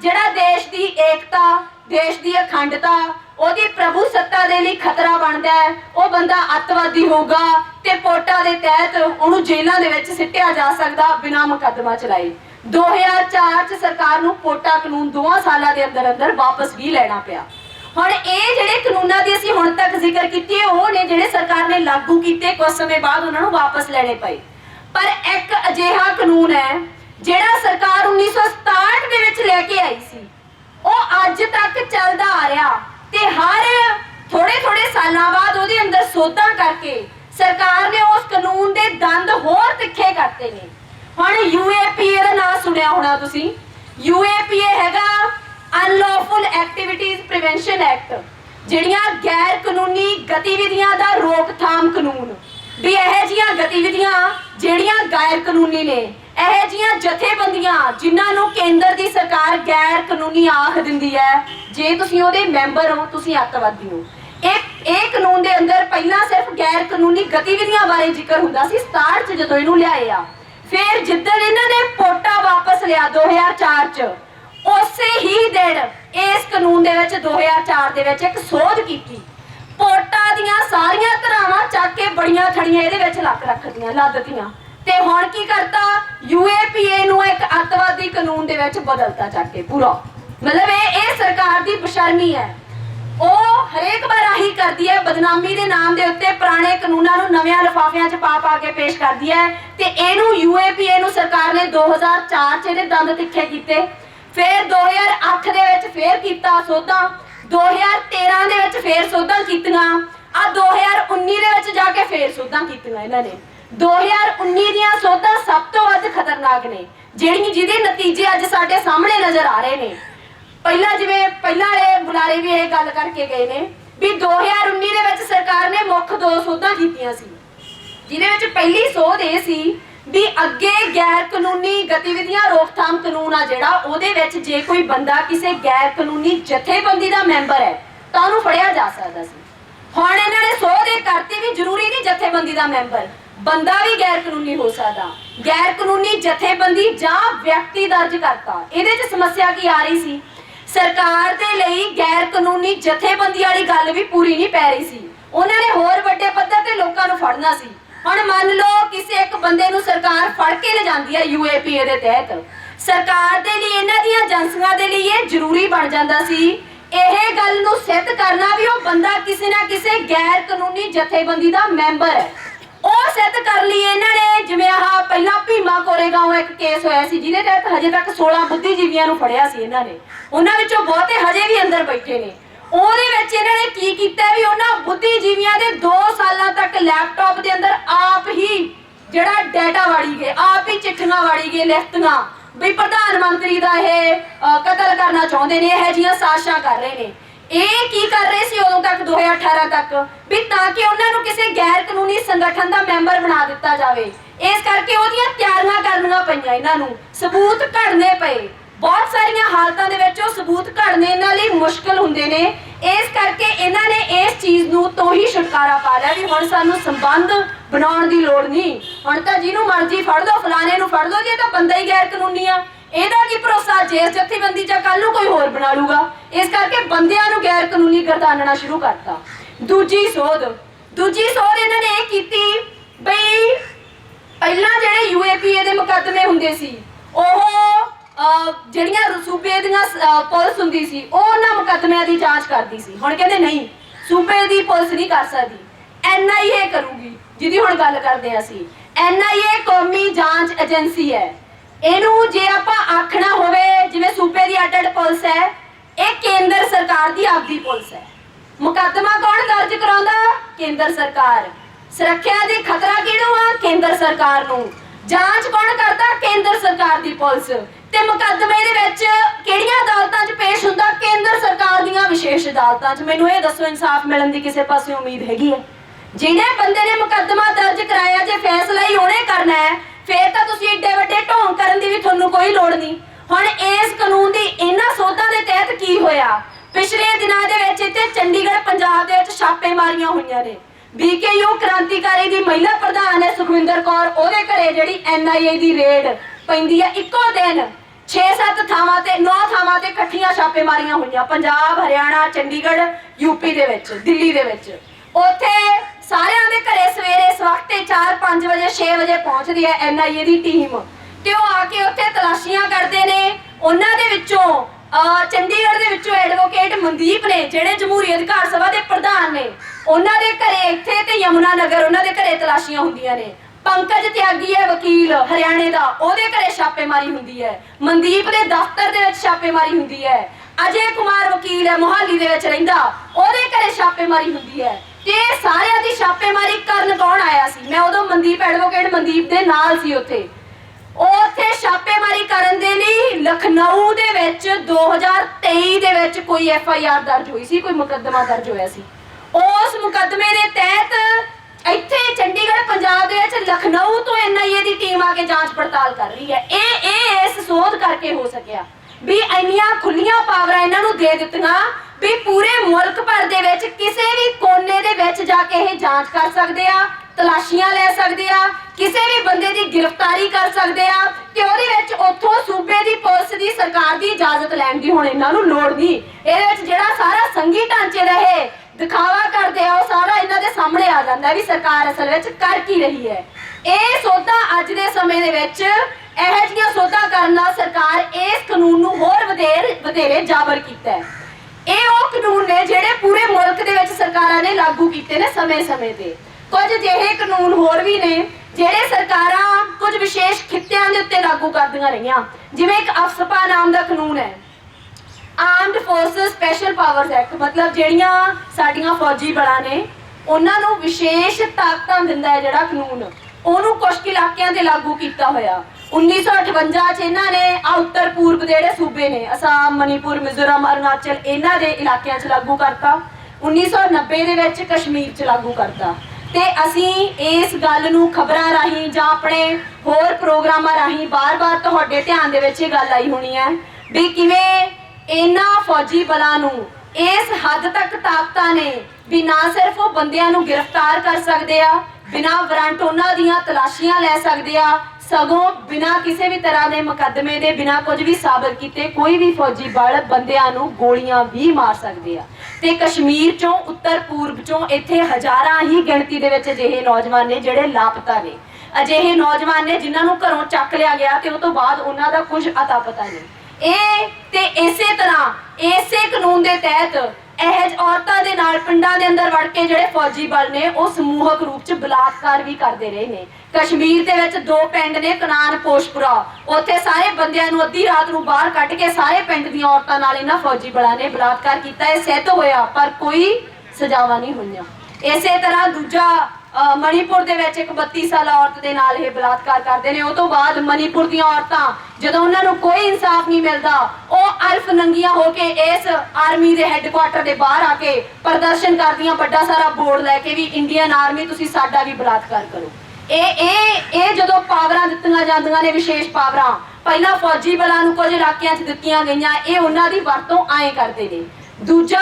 ਜਿਹੜਾ ਦੇਸ਼ ਦੀ ਏਕਤਾ, ਦੇਸ਼ ਦੀ ਅਖੰਡਤਾ, ਉਹਦੀ ਪ੍ਰਭੂ ਸੱਤਾ ਦੇ ਲਈ ਖਤਰਾ ਬਣਦਾ ਹੈ, ਉਹ ਬੰਦਾ ਅੱਤਵਾਦੀ ਹੋਊਗਾ ਤੇ ਪੋਟਾ ਦੇ ਤਹਿਤ ਉਹਨੂੰ ਜੇਲ੍ਹਾਂ ਦੇ ਵਿੱਚ ਸਿੱਟਿਆ ਜਾ ਸਕਦਾ ਬਿਨਾਂ ਮੁਕੱਦਮਾ ਚਲਾਏ। 2004 ਚ ਸਰਕਾਰ ਨੂੰ ਪੋਟਾ ਕਾਨੂੰਨ ਦੋਵਾਂ ਸਾਲਾਂ ਦੇ ਅੰਦਰ ਅੰਦਰ ਵਾਪਸ ਵੀ ਲੈਣਾ ਪਿਆ। ਹੁਣ ਇਹ ਜਿਹੜੇ ਕਾਨੂੰਨਾਂ ਦੀ ਅਸੀਂ ਹੁਣ ਤੱਕ ਜ਼ਿਕਰ ਕੀਤੀ ਹੈ, ਉਹ ਨੇ ਜਿਹੜੇ ਸਰਕਾਰ ਨੇ ਲਾਗੂ ਕੀਤੇ ਕੁਝ ਸਮੇਂ ਬਾਅਦ ਉਹਨਾਂ ਨੂੰ ਵਾਪਸ ਲੈਣੇ ਪਏ। ਪਰ ਇੱਕ ਅਜਿਹਾ ਕਾਨੂੰਨ ਹੈ, ਜਿਹੜਾ ਸਰਕਾਰ 1967 ਦੇ ਵਿੱਚ ਲੈ ਕੇ ਆਈ ਸੀ। ਉਹ ਅੱਜ ਤੱਕ ਚੱਲਦਾ ਆ ਰਿਹਾ ਤੇ ਹਰ ਥੋੜੇ ਥੋੜੇ ਸਾਲਾਂ ਬਾਅਦ ਉਹਦੇ ਅੰਦਰ ਸੋਧਾਂ ਕਰਕੇ ਸਰਕਾਰ ਨੇ ਉਸ ਕਾਨੂੰਨ ਦੇ ਦੰਦ ਹੋਰ ਤਿੱਖੇ ਕਰਤੇ ਨੇ। ਹੁਣ ਯੂਏਪੀਏ ਦਾ ਨਾਮ ਸੁਣਿਆ ਹੋਣਾ ਤੁਸੀਂ। ਯੂਏਪੀਏ ਹੈਗਾ ਅਨਲੌਫੁਲ ਐਕਟੀਵਿਟੀਜ਼ ਪ੍ਰੀਵੈਂਸ਼ਨ ਐਕਟ ਜਿਹੜੀਆਂ ਗੈਰ ਕਾਨੂੰਨੀ ਗਤੀਵਿਧੀਆਂ ਦਾ ਰੋਕਥਾਮ ਕਾਨੂੰਨ। ਵੀ ਇਹ ਜੀਆਂ ਗਤੀਵਿਧੀਆਂ ਜਿਹੜੀਆਂ ਗੈਰ ਕਾਨੂੰਨੀ ਨੇ, ਇਹ ਜੀਆਂ ਜਥੇਬੰਦੀਆਂ ਜਿਨ੍ਹਾਂ ਨੂੰ ਕੇਂਦਰ ਦੀ ਸਰਕਾਰ ਗੈਰ ਕਾਨੂੰਨੀ ਆਖ ਦਿੰਦੀ ਹੈ, ਜੇ ਤੁਸੀਂ ਉਹਦੇ ਮੈਂਬਰ ਹੋ, ਤੁਸੀਂ ਅੱਤਵਾਦੀ ਹੋ। ਇਹ ਇਹ ਕਾਨੂੰਨ ਦੇ ਅੰਦਰ ਪਹਿਲਾਂ ਸਿਰਫ ਗੈਰ ਕਾਨੂੰਨੀ ਗਤੀਵਿਧੀਆਂ ਬਾਰੇ ਜ਼ਿਕਰ ਹੁੰਦਾ ਸੀ 67 ਚ ਜਦੋਂ ਇਹਨੂੰ ਲਿਆਏ ਆ, ਫਿਰ ਜਿੱਦਣ ਇਹਨਾਂ ਨੇ ਪੋਟਾ ਵਾਪਸ ਲਿਆ 2004 ਚ ਉਸੇ ਹੀ ਦਿਨ ਇਸ ਕਾਨੂੰਨ ਦੇ ਵਿੱਚ 2004 ਦੇ ਵਿੱਚ ਇੱਕ ਸੋਧ ਕੀਤੀ। ਪੋਟਾ ਦੀਆਂ ਸਾਰੀਆਂ ਧਰਾਵਾਂ ਚੱਕ ਕੇ ਬੜੀਆਂ ਥੜੀਆਂ ਇਹਦੇ ਵਿੱਚ ਲੱਕ ਰੱਖਦੀਆਂ ਲੱਦਤੀਆਂ ਤੇ ਹੁਣ ਕੀ ਕਰਤਾ? ਯੂਏਪੀਏ ਨੂੰ ਇੱਕ ਅੱਤਵਾਦੀ ਕਾਨੂੰਨ ਦੇ ਵਿੱਚ ਬਦਲਤਾ ਚੱਕ ਕੇ, ਪੂਰਾ। ਮਤਲਬ ਇਹ ਇਹ ਸਰਕਾਰ ਦੀ ਬਸ਼ਰਮੀ ਹੈ। ਉਹ ਹਰੇਕ ਵਾਰ ਆਹੀ ਕਰਦੀ ਹੈ, ਬਦਨਾਮੀ ਦੇ ਨਾਮ ਦੇ ਉੱਤੇ ਪੁਰਾਣੇ ਕਾਨੂੰਨਾਂ ਨੂੰ ਨਵਿਆਂ ਲਿਫਾਫਿਆਂ 'ਚ ਪਾ ਪਾ ਕੇ ਪੇਸ਼ ਕਰਦੀ ਹੈ। ਤੇ ਇਹਨੂੰ ਯੂਏਪੀਏ ਨੂੰ ਸਰਕਾਰ ਨੇ 2004 'ਚ ਇਹਦੇ ਦੰਦ ਤਿੱਖੇ ਕੀਤੇ। ਫਿਰ 2008 ਦੇ ਵਿੱਚ ਫੇਰ ਕੀਤਾ ਸੋਧਾਂ 2013 ਦੇ ਵਿੱਚ ਫੇਰ ਸੋਧਾਂ ਕੀਤੀਆਂ ਆ 2019 ਦੇ ਵਿੱਚ ਜਾ ਕੇ ਫੇਰ ਸੋਧਾਂ ਕੀਤੀਆਂ ਇਹਨਾਂ ਨੇ। 2019 ਦੀਆਂ ਸੋਧਾਂ ਸਭ ਤੋਂ ਵੱਧ ਖਤਰਨਾਕ ਨੇ, ਜਿਹੜੀਆਂ ਜਿਹਦੇ ਨਤੀਜੇ ਅੱਜ ਸਾਡੇ ਸਾਹਮਣੇ ਨਜ਼ਰ ਆ ਰਹੇ ਨੇ। ਪਹਿਲਾਂ ਜਿਵੇਂ ਪਹਿਲਾਂ ਵਾਲੇ ਬੁਲਾਰੇ ਵੀ ਇਹ ਗੱਲ ਕਰਕੇ ਗਏ ਨੇ ਵੀ 2019 ਦੇ ਵਿੱਚ ਸਰਕਾਰ ਨੇ ਮੁੱਖ ਦੋ ਸੋਧਾਂ ਕੀਤੀਆਂ ਸੀ, ਜਿਹਦੇ ਵਿੱਚ ਪਹਿਲੀ ਸੋਧ ਇਹ ਸੀ ਵੀ ਅੱਗੇ ਗੈਰ ਕਾਨੂੰਨੀ ਗਤੀਵਿਧੀਆਂ, ਰੋਕਥਾਮ ਕਾਨੂੰਨ ਆ ਜਿਹੜਾ, ਉਹਦੇ ਵਿੱਚ ਜੇ ਕੋਈ ਬੰਦਾ ਕਿਸੇ ਗੈਰ ਕਾਨੂੰਨੀ ਜਥੇਬੰਦੀ ਦਾ ਮੈਂਬਰ ਹੈ, ਤਾਂ ਉਹਨੂੰ ਫੜਿਆ ਜਾ ਸਕਦਾ ਸੀ। ਹੁਣ ਇਹਨਾਂ ਨੇ ਸੋਧ ਇਹ ਕਰਤੀ ਵੀ ਜ਼ਰੂਰੀ ਨਹੀਂ ਜਥੇਬੰਦੀ ਦਾ ਮੈਂਬਰ। ਬੰਦਾ ਵੀ ਗੈਰ ਕਾਨੂੰਨੀ ਹੋ ਸਕਦਾ। ਗੈਰ ਕਾਨੂੰਨੀ ਜਥੇਬੰਦੀ ਜਾਂ ਵਿਅਕਤੀ ਦਰਜ ਕਰਤਾ। ਇਹਦੇ 'ਚ ਸਮੱਸਿਆ ਕੀ ਆ ਰਹੀ ਸੀ? ਸਰਕਾਰ ਦੇ ਲਈ ਗੈਰ ਕਾਨੂੰਨੀ ਜਥੇਬੰਦੀ ਵਾਲੀ ਗੱਲ ਵੀ ਪੂਰੀ ਨਹੀਂ ਪੈ ਰਹੀ ਸੀ। ਉਹਨਾਂ ਨੇ ਹੋਰ ਵੱਡੇ ਪੱਧਰ ਤੇ ਲੋਕਾਂ ਨੂੰ ਫੜਨਾ ਸੀ। ਹੁਣ ਮੰਨ ਲਓ ਕਿਸੇ ਇੱਕ ਬੰਦੇ ਨੂੰ ਸਰਕਾਰ ਫੜ ਕੇ ਲੈ ਜਾਂਦੀ ਹੈ ਯੂਏਪੀਏ ਦੇ ਤਹਿਤ। ਸਰਕਾਰ ਦੇ ਲਈ ਇਹਨਾਂ ਦੀਆਂ ਏਜੰਸੀਆਂ ਦੇ ਲਈ ਇਹ ਜ਼ਰੂਰੀ ਬਣ ਜਾਂਦਾ ਸੀ। ਇਹ ਗੱਲ ਨੂੰ ਸਿੱਧ ਕਰਨਾ ਵੀ ਉਹ ਬੰਦਾ ਕਿਸੇ ਨਾ ਕਿਸੇ ਗੈਰ ਕਾਨੂੰਨੀ ਜਥੇਬੰਦੀ ਦਾ ਮੈਂਬਰ ਹੈ। ਉਹ ਸਿੱਧ ਕਰ ਲਈ ਇਹਨਾਂ ਨੇ, ਜਿਵੇਂ ਆਹ ਪਹਿਲਾਂ ਭੀਮਾ ਕੋਰੇਗਾਉਂ ਇੱਕ ਕੇਸ ਹੋਇਆ ਸੀ, ਜਿਹਦੇ ਤਹਿਤ ਹਜੇ ਤੱਕ 16 ਬੁੱਧੀਜੀਵੀਆਂ ਨੂੰ ਫੜਿਆ ਸੀ ਇਹਨਾਂ ਨੇ। ਉਹਨਾਂ ਵਿੱਚੋਂ ਬਹੁਤੇ ਹਜੇ ਵੀ ਅੰਦਰ ਬੈਠੇ ਨੇ। ਉਹਦੇ ਵਿੱਚ ਇਹਨਾਂ ਨੇ ਕੀ ਕੀਤਾ ਵੀ ਉਹਨਾਂ ਬੁੱਧੀਜੀਵੀਆਂ ਦੇ 2 ਸਾਲਾਂ ਤੱਕ ਲੈਪਟਾਪ ਦੇ ਅੰਦਰ ਆਪ ਹੀ ਜਿਹੜਾ ਡਾਟਾ ਵਾੜੀ ਗਏ, ਆਪ ਹੀ ਚਿੱਠੀਆਂ ਵਾੜੀ ਗਏ, ਲਿਖਤੀਆਂ। ਵੀ ਪ੍ਰਧਾਨ ਮੰਤਰੀ ਦਾ ਇਹ ਕਤਲ ਕਰਨਾ ਚਾਹੁੰਦੇ ਨੇ, ਇਹ ਜੀਆਂ ਸਾਜ਼ਿਸ਼ਾਂ ਕਰ ਰਹੇ ਨੇ। ਇਹ ਕੀ ਕਰ ਰਹੇ ਸੀ ਉਦੋਂ ਤੱਕ 2018 ਤੱਕ? ਵੀ ਤਾਂ ਕਿ ਉਹਨਾਂ ਨੂੰ ਕਿਸੇ ਗੈਰ ਕਾਨੂੰਨੀ ਸੰਗਠਨ ਦਾ ਮੈਂਬਰ ਬਣਾ ਦਿੱਤਾ ਜਾਵੇ। ਇਸ ਕਰਕੇ ਉਹਦੀਆਂ ਤਿਆਰੀਆਂ ਕਰਨੀਆਂ ਪਈਆਂ ਇਹਨਾਂ ਨੂੰ। ਸਬੂਤ ਘੜਨੇ ਪਏ। ਬਹੁਤ ਸਾਰੀਆਂ ਹਾਲਤਾਂ ਦੇ ਵਿੱਚ ਉਹ ਸਬੂਤ ਘੜਨੇ ਇਹਨਾਂ ਲਈ ਮੁਸ਼ਕਲ ਹੁੰਦੇ ਨੇ। ਇਸ ਕਰਕੇ ਇਹਨਾਂ ਨੇ ਇਸ ਚੀਜ਼ ਨੂੰ ਤੋਂ ਹੀ ਛੁਟਕਾਰਾ ਪਾ ਲਿਆ ਵੀ ਹੁਣ ਸਾਨੂੰ ਸੰਬੰਧ ਬਣਾਉਣ ਦੀ ਲੋੜ ਨਹੀਂ। ਹੁਣ ਤਾਂ ਜਿਹਨੂੰ ਮਰਜ਼ੀ ਫੜ ਲਓ ਫਲਾਣੇ ਨੂੰ ਫੜ ਲਓ ਜੀ ਇਹ ਤਾਂ ਬੰਦਾ ਹੀ ਗੈਰ ਕਾਨੂੰਨੀ ਆ। ਇਹਦਾ ਕੀ ਭਰੋਸਾ? ਜੇ ਜਥੇਬੰਦੀ ਜਾਂ ਕੱਲ ਨੂੰ ਕੋਈ ਹੋਰ ਬਣਾ ਲੂਗਾ। ਇਸ ਕਰਕੇ ਬੰਦਿਆਂ ਨੂੰ ਗੈਰ ਕਾਨੂੰਨੀ ਗਰਦਾਨਣਾ ਸ਼ੁਰੂ ਕਰਤਾ। ਦੂਜੀ ਸੋਧ। ਦੂਜੀ ਸੋਧ ਇਹਨਾਂ ਨੇ ਇਹ ਕੀਤੀ ਬਈ ਪਹਿਲਾਂ ਜਿਹੜੇ ਯੂਏਪੀਏ ਦੇ ਮੁਕੱਦਮੇ ਹੁੰਦੇ ਸੀ, ਉਹ ਜਿਹੜੀਆਂ ਸੂਬੇ ਦੀਆਂ ਪੁਲਿਸ ਹੁੰਦੀ ਸੀ, ਉਹ ਉਹਨਾਂ ਮੁਕੱਦਮਿਆਂ ਦੀ ਜਾਂਚ ਕਰਦੀ ਸੀ। ਹੁਣ ਕਹਿੰਦੇ ਨਹੀਂ, ਸੂਬੇ ਦੀ ਪੁਲਿਸ ਨਹੀਂ ਕਰ ਸਕਦੀ। ਐਨਆਈਏ ਕਰੂਗੀ, ਜਿਹਦੀ ਹੁਣ ਗੱਲ ਕਰਦੇ ਹਾਂ ਅਸੀਂ। ਐਨਆਈਏ ਕੌਮੀ ਜਾਂਚ ਏਜੰਸੀ ਹੈ। ਇਹਨੂੰ ਜੇ ਆਪਾਂ ਆਖਣਾ ਹੋਵੇ, ਜਿਵੇਂ ਸੂਬੇ ਦੀ ਅੱਡ ਅੱਡ ਪੁਲਿਸ ਹੈ, ਇਹ ਕੇਂਦਰ ਸਰਕਾਰ ਦੀ ਆਪਦੀ ਪੁਲਿਸ ਹੈ। ਮੁਕੱਦਮਾ ਕੌਣ ਦਰਜ ਕਰਾਉਂਦਾ? ਕੇਂਦਰ ਸਰਕਾਰ। ਸੁਰੱਖਿਆ ਦੇ ਖਤਰਾ ਕਿਹਨੂੰ ਆ? ਕੇਂਦਰ ਸਰਕਾਰ ਨੂੰ। ਜਾਂਚ ਕੌਣ ਕਰਦਾ? ਕੇਂਦਰ ਸਰਕਾਰ ਦੀ ਪੁਲਿਸ। ਤੇ ਮੁਕੱਦਮੇ ਦੇ ਵਿੱਚ ਕਿਹੜੀਆਂ ਅਦਾਲਤਾਂ 'ਚ ਪੇਸ਼ ਹੁੰਦਾ? ਕੇਂਦਰ ਸਰਕਾਰ ਦੀਆਂ ਵਿਸ਼ੇਸ਼ ਅਦਾਲਤਾਂ 'ਚ। ਮੈਨੂੰ ਇਹ ਦੱਸੋ, ਇਨਸਾਫ ਮਿਲਣ ਦੀ ਕਿਸੇ ਪਾਸੇ ਉਮੀਦ ਹੈਗੀ ਹੈ? ਜਿਹੜੇ ਬੰਦੇ ਨੇ ਮੁਕੱਦਮਾ ਦਰਜ ਕਰਾਇਆ, ਜੇ ਫੈਸਲਾ ਹੀ ਉਹਨੇ ਕਰਨਾ ਹੈ, ਫੇਰ ਤਾਂ ਤੁਸੀਂ ਏਡੇ ਵੱਡੇ ਢੋਂਗ ਕਰਨ ਦੀ ਵੀ ਤੁਹਾਨੂੰ ਕੋਈ ਲੋੜ ਨਹੀਂ। ਹੁਣ ਇਸ ਕਾਨੂੰਨ ਦੀ ਇਹਨਾਂ ਸੋਧਾਂ ਦੇ ਤਹਿਤ ਕੀ ਹੋਇਆ? ਪਿਛਲੇ ਦਿਨਾਂ ਦੇ ਵਿੱਚ ਇੱਥੇ ਚੰਡੀਗੜ੍ਹ, ਪੰਜਾਬ ਦੇ ਵਿੱਚ ਛਾਪੇਮਾਰੀਆਂ ਹੋਈਆਂ ਨੇ। ਬੀਕੇਯੂ ਕ੍ਰਾਂਤੀਕਾਰੀ ਦੀ ਮਹਿਲਾ ਪ੍ਰਧਾਨ ਹੈ ਸੁਖਵਿੰਦਰ ਕੌਰ। ਉਹਦੇ ਘਰੇ ਜਿਹੜੀ ਐਨਆਈਏ ਦੀ ਰੇਡ ਪੈਂਦੀ ਹੈ ਇੱਕੋ ਦਿਨ। 6-7 ਥਾਵਾਂ ਤੇ 9 ਥਾਵਾਂ ਤੇ ਇਕੱਠੀਆਂ ਛਾਪੇਮਾਰੀਆਂ ਹੋਈਆਂ। ਪੰਜਾਬ, ਹਰਿਆਣਾ, ਚੰਡੀਗੜ੍ਹ ਯੂਪੀ ਦੇ ਵਿੱਚ, ਦਿੱਲੀ ਦੇ ਵਿੱਚ। ਉੱਥੇ ਸਾਰਿਆਂ ਦੇ ਘਰੇ ਸਵੇਰੇ ਇਸ ਵਕਤ 4-5 ਵਜੇ 6 ਵਜੇ ਪਹੁੰਚਦੀ ਹੈ ਐਨਆਈਏ ਦੀ ਟੀਮ। ਤੇ ਉਹ ਆ ਕੇ ਉੱਥੇ ਤਲਾਸ਼ੀਆਂ ਕਰਦੇ ਨੇ। ਉਹਨਾਂ ਦੇ ਵਿੱਚੋਂ ਚੰਡੀਗੜ੍ਹ ਦੇ ਵਿੱਚੋਂ ਐਡਵੋਕੇਟ ਮਨਦੀਪ ਨੇ, ਜਿਹੜੇ ਜਮਹੂਰੀ ਅਧਿਕਾਰ ਸਭਾ ਦੇ ਪ੍ਰਧਾਨ ਨੇ, ਉਹਨਾਂ ਦੇ ਘਰੇ ਇੱਥੇ ਤੇ ਯਮੁਨਾ ਨਗਰ, ਉਹਨਾਂ ਦੇ ਘਰੇ ਤਲਾਸ਼ੀਆਂ ਹੁੰਦੀਆਂ ਨੇ। ਪੰਕਜ ਤਿਆਗੀ ਹੈ ਵਕੀਲ ਹਰਿਆਣੇ ਦਾ, ਉਹਦੇ ਘਰੇ ਛਾਪੇਮਾਰੀ ਹੁੰਦੀ ਹੈ। ਮਨਦੀਪ ਦੇ ਦਫ਼ਤਰ ਦੇ ਵਿੱਚ ਛਾਪੇਮਾਰੀ ਹੁੰਦੀ ਹੈ। ਅਜੇ ਕੁਮਾਰ ਵਕੀਲ ਹੈ, ਮੁਹਾਲੀ ਦੇ ਵਿੱਚ ਰਹਿੰਦਾ, ਉਹਦੇ ਘਰੇ ਛਾਪੇਮਾਰੀ ਹੁੰਦੀ ਹੈ। ਤੇ ਇਹ ਸਾਰਿਆਂ ਦੀ ਛਾਪੇਮਾਰੀ ਕਰਨ ਕੌਣ ਆਇਆ ਸੀ? ਮੈਂ ਉਦੋਂ ਮਨਦੀਪ ਐਡਵੋਕੇਟ ਮਨਦੀਪ ਦੇ ਨਾਲ ਸੀ ਉੱਥੇ। ਉੱਥੇ ਛਾਪੇਮਾਰੀ ਕਰਨ ਦੇ ਲਈ ਲਖਨਊ ਦੇ ਵਿੱਚ 2023 ਦੇ ਵਿੱਚ ਕੋਈ ਐਫ ਆਈ ਆਰ ਦਰਜ ਹੋਈ ਸੀ, ਕੋਈ ਮੁਕੱਦਮਾ ਦਰਜ ਹੋਇਆ ਸੀ। ਉਸ ਮੁਕੱਦਮੇ ਦੇ ਤਹਿਤ ਇੱਥੇ ਚੰਡੀਗੜ੍ਹ, ਪੰਜਾਬ ਦੇ ਵਿੱਚ ਲਖਨਊ ਤੋਂ ਐਨਆਈਏ ਦੀ ਟੀਮ ਆ ਕੇ ਜਾਂਚ ਪੜਤਾਲ ਕਰ ਰਹੀ ਹੈ। ਇਹ ਇਹ ਇਸ ਸੋਧ ਕਰਕੇ ਹੋ ਸਕਿਆ ਵੀ ਇੰਨੀਆਂ ਖੁੱਲੀਆਂ ਪਾਵਰਾਂ ਇਹਨਾਂ ਨੂੰ ਦੇ ਦਿੱਤੀਆਂ ਵੀ ਪੂਰੇ ਮੁਲਕ ਭਰ ਦੇ ਵਿੱਚ ਕਿਸੇ ਵੀ ਕੋਨੇ ਦੇ ਵਿੱਚ ਜਾ ਕੇ ਇਹ ਜਾਂਚ ਕਰ ਸਕਦੇ ਆ, ਤਲਾਸ਼ੀਆਂ ਲੈ ਸਕਦੇ ਆ, ਕਿਸੇ ਵੀ ਬੰਦੇ ਦੀ ਗ੍ਰਿਫਤਾਰੀ ਕਰ ਸਕਦੇ ਆ ਤੇ ਉਹਦੇ ਵਿੱਚ ਉੱਥੋਂ ਸੂਬੇ ਦੀ ਪੁਲਿਸ ਦੀ ਸਰਕਾਰ ਦੀ ਇਜਾਜ਼ਤ ਲੈਣ ਦੀ ਹੁਣ ਇਹਨਾਂ ਨੂੰ ਲੋੜ ਨਹੀਂ। ਇਹਦੇ ਵਿੱਚ ਜਿਹੜਾ ਸਾਰਾ ਸੰਗੀ ਢਾਂਚੇ ਦਾ ਇਹ ਦਿਖਾਵਾ ਕਰਦੇ ਆ, ਉਹ ਸਾਰਾ ਇਹਨਾਂ ਦੇ ਸਾਹਮਣੇ ਆ ਜਾਂਦਾ ਵੀ ਸਰਕਾਰ ਅਸਲ ਵਿੱਚ ਕਰ ਕੀ ਰਹੀ ਹੈ। ਇਹ ਸੋਧਾਂ ਅੱਜ ਦੇ ਸਮੇਂ ਦੇ ਵਿੱਚ ਇਹੋ ਜਿਹੀਆਂ ਸੋਧਾਂ ਕਰਨ ਨਾਲ ਸਰਕਾਰ ਇਸ ਕਾਨੂੰਨ ਨੂੰ ਹੋਰ ਵਧੇਰ ਵਧੇਰੇ ਜਾਬਰ ਕੀਤਾ ਹੈ। ਇਹ ਉਹ ਕਾਨੂੰਨ ਨੇ ਜਿਹੜੇ ਪੂਰੇ ਮੁਲਕ ਦੇ ਵਿੱਚ ਸਰਕਾਰਾਂ ਨੇ ਲਾਗੂ ਕੀਤੇ ਨੇ ਸਮੇਂ-ਸਮੇਂ ਤੇ। ਕੁਝ ਅਜਿਹੇ ਕਾਨੂੰਨ ਹੋਰ ਵੀ ਨੇ ਜਿਹੜੇ ਸਰਕਾਰਾਂ ਕੁਝ ਵਿਸ਼ੇਸ਼ ਖਿੱਤਿਆਂ ਦੇ ਉੱਤੇ ਲਾਗੂ ਕਰਦੀਆਂ ਰਹੀਆਂ। ਜਿਵੇਂ ਇੱਕ ਅਫਸਪਾ ਨਾਮ ਦਾ ਕਾਨੂੰਨ ਹੈ। Armed forces special powers act ਮਤਲਬ ਜਿਹੜੀਆਂ ਸਾਡੀਆਂ ਫੌਜੀ ਬਲਾਂ ਨੇ, ਉਹਨਾਂ ਨੂੰ ਵਿਸ਼ੇਸ਼ ਤਾਕਤਾਂ ਦਿੰਦਾ ਹੈ ਜਿਹੜਾ ਕਾਨੂੰਨ। ਉਹਨੂੰ ਕੁਝ ਇਲਾਕਿਆਂ ਤੇ ਲਾਗੂ ਕੀਤਾ ਹੋਇਆ। 1958 ਚ ਇਹਨਾਂ ਨੇ ਉੱਤਰ ਪੂਰਬ ਦੇ ਜਿਹੜੇ ਸੂਬੇ ਨੇ, ਅਸਾਮ, ਮਨੀਪੁਰ, ਮਿਜ਼ੋਰਮ, ਅਰੁਣਾਚਲ, ਇਹਨਾਂ ਦੇ ਇਲਾਕਿਆਂ 'ਚ ਲਾਗੂ ਕਰਤਾ। 1990 ਦੇ ਵਿੱਚ ਕਸ਼ਮੀਰ 'ਚ ਲਾਗੂ ਕਰਤਾ। ਤੇ ਅਸੀਂ ਇਸ ਗੱਲ ਨੂੰ ਖਬਰਾਂ ਰਾਹੀਂ ਜਾਂ ਆਪਣੇ ਹੋਰ ਪ੍ਰੋਗਰਾਮਾਂ ਰਾਹੀਂ ਬਾਰ-ਬਾਰ ਤੁਹਾਡੇ ਧਿਆਨ ਦੇ ਵਿੱਚ ਇਹ ਗੱਲ ਆਈ ਹੋਣੀ ਹੈ ਵੀ ਕਿਵੇਂ ਇਹਨਾਂ ਫੌਜੀ ਬਲਾਂ ਨੂੰ ਇਸ ਹੱਦ ਤੱਕ ਤਾਕਤਾਂ ਨੇ ਵੀ ਨਾ ਸਿਰਫ ਉਹ ਬੰਦਿਆਂ ਨੂੰ ਗ੍ਰਿਫਤਾਰ ਕਰ ਸਕਦੇ ਆ, ਬਿਨਾਂ ਵਾਰੰਟ ਉਹਨਾਂ ਦੀਆਂ ਤਲਾਸ਼ੀਆਂ ਲੈ ਸਕਦੇ ਆ, ਸਗੋਂ ਬਿਨਾਂ ਕਿਸੇ ਵੀ ਤਰ੍ਹਾਂ ਦੇ ਮੁਕੱਦਮੇ ਦੇ, ਬਿਨਾਂ ਕੁਝ ਵੀ ਸਾਬਤ ਕੀਤੇ ਕੋਈ ਵੀ ਫੌਜੀ ਬਲ ਬੰਦਿਆਂ ਨੂੰ ਗੋਲੀਆਂ ਵੀ ਮਾਰ ਸਕਦੇ ਆ। ਤੇ ਕਸ਼ਮੀਰ ਚੋਂ ਉੱਤਰ ਪੂਰਬ ਚੋਂ ਇੱਥੇ ਹਜ਼ਾਰਾਂ ਹੀ ਗਿਣਤੀ ਦੇ ਵਿੱਚ ਅਜਿਹੇ ਨੌਜਵਾਨ ਨੇ ਜਿਹੜੇ ਲਾਪਤਾ ਨੇ। ਅਜਿਹੇ ਨੌਜਵਾਨ ਨੇ ਜਿਨ੍ਹਾਂ ਨੂੰ ਘਰੋਂ ਚੱਕ ਲਿਆ ਗਿਆ ਤੇ ਉਹ ਤੋਂ ਬਾਅਦ ਉਹਨਾਂ ਦਾ ਕੁਝ ਅਤਾ ਪਤਾ ਨਹੀਂ। ਇਹ ਤੇ ਇਸੇ ਤਰ੍ਹਾਂ, ਇਸੇ ਕਾਨੂੰਨ ਦੇ ਤਹਿਤ ਇਹ ਔਰਤਾਂ ਦੇ ਨਾਲ ਪਿੰਡਾਂ ਦੇ ਅੰਦਰ ਵੜ ਕੇ ਜਿਹੜੇ ਫੌਜੀ ਬਲ ਨੇ, ਉਹ ਸਮੂਹਕ ਰੂਪ ਚ ਬਲਾਤਕਾਰ ਵੀ ਕਰਦੇ ਰਹੇ ਨੇ। ਕਸ਼ਮੀਰ ਦੇ ਵਿੱਚ ਦੋ ਪਿੰਡ ਨੇ, ਕਨਾਨ ਪੋਸ਼ਪੁਰਾ। ਉੱਥੇ ਸਾਰੇ ਬੰਦਿਆਂ ਨੂੰ ਅੱਧੀ ਰਾਤ ਨੂੰ ਬਾਹਰ ਕੱਢ ਕੇ ਸਾਰੇ ਪਿੰਡ ਦੀਆਂ ਔਰਤਾਂ ਨਾਲ ਇਹਨਾਂ ਫੌਜੀ ਬਲਾਂ ਨੇ ਬਲਾਤਕਾਰ ਕੀਤਾ। ਇਹ ਸਿੱਧ ਹੋਇਆ, ਪਰ ਕੋਈ ਸਜ਼ਾਵਾਂ ਨਹੀਂ ਹੋਈਆਂ। ਇਸੇ ਤਰ੍ਹਾਂ ਦੂਜਾ ਮਣੀਪੁਰ ਦੇ ਵਿੱਚ ਇੱਕ 32 ਸਾਲਾ ਔਰਤ ਦੇ ਨਾਲ ਇਹ ਬਲਾਤਕਾਰ ਕਰਦੇ ਨੇ। ਉਹ ਤੋਂ ਬਾਅਦ ਮਣੀਪੁਰ ਦੀਆਂ ਔਰਤਾਂ, ਜਦੋਂ ਉਹਨਾਂ ਨੂੰ ਕੋਈ ਇਨਸਾਫ ਨਹੀਂ ਮਿਲਦਾ, ਉਹ ਅਲਫ ਨੰਗੀਆਂ ਹੋ ਕੇ ਇਸ ਆਰਮੀ ਦੇ ਹੈੱਡਕੁਆਟਰ ਦੇ ਬਾਹਰ ਆ ਕੇ ਪ੍ਰਦਰਸ਼ਨ ਕਰਦੀਆਂ। ਵੱਡਾ ਸਾਰਾ ਬੋਰਡ ਲੈ ਕੇ ਵੀ ਇੰਡੀਅਨ ਆਰਮੀ ਤੁਸੀਂ ਸਾਡਾ ਵੀ ਬਲਾਤਕਾਰ ਕਰੋ। ਇਹ ਇਹ ਇਹ ਜਦੋਂ ਪਾਵਰਾਂ ਦਿੱਤੀਆਂ ਜਾਂਦੀਆਂ ਨੇ, ਵਿਸ਼ੇਸ਼ ਪਾਵਰਾਂ, ਪਹਿਲਾਂ ਫੌਜੀ ਬਲਾਂ ਨੂੰ ਕੁਝ ਇਲਾਕਿਆਂ 'ਚ ਦਿੱਤੀਆਂ ਗਈਆਂ, ਇਹ ਉਹਨਾਂ ਦੀ ਵਰਤੋਂ ਆਏ ਕਰਦੇ ਨੇ। ਦੂਜਾ,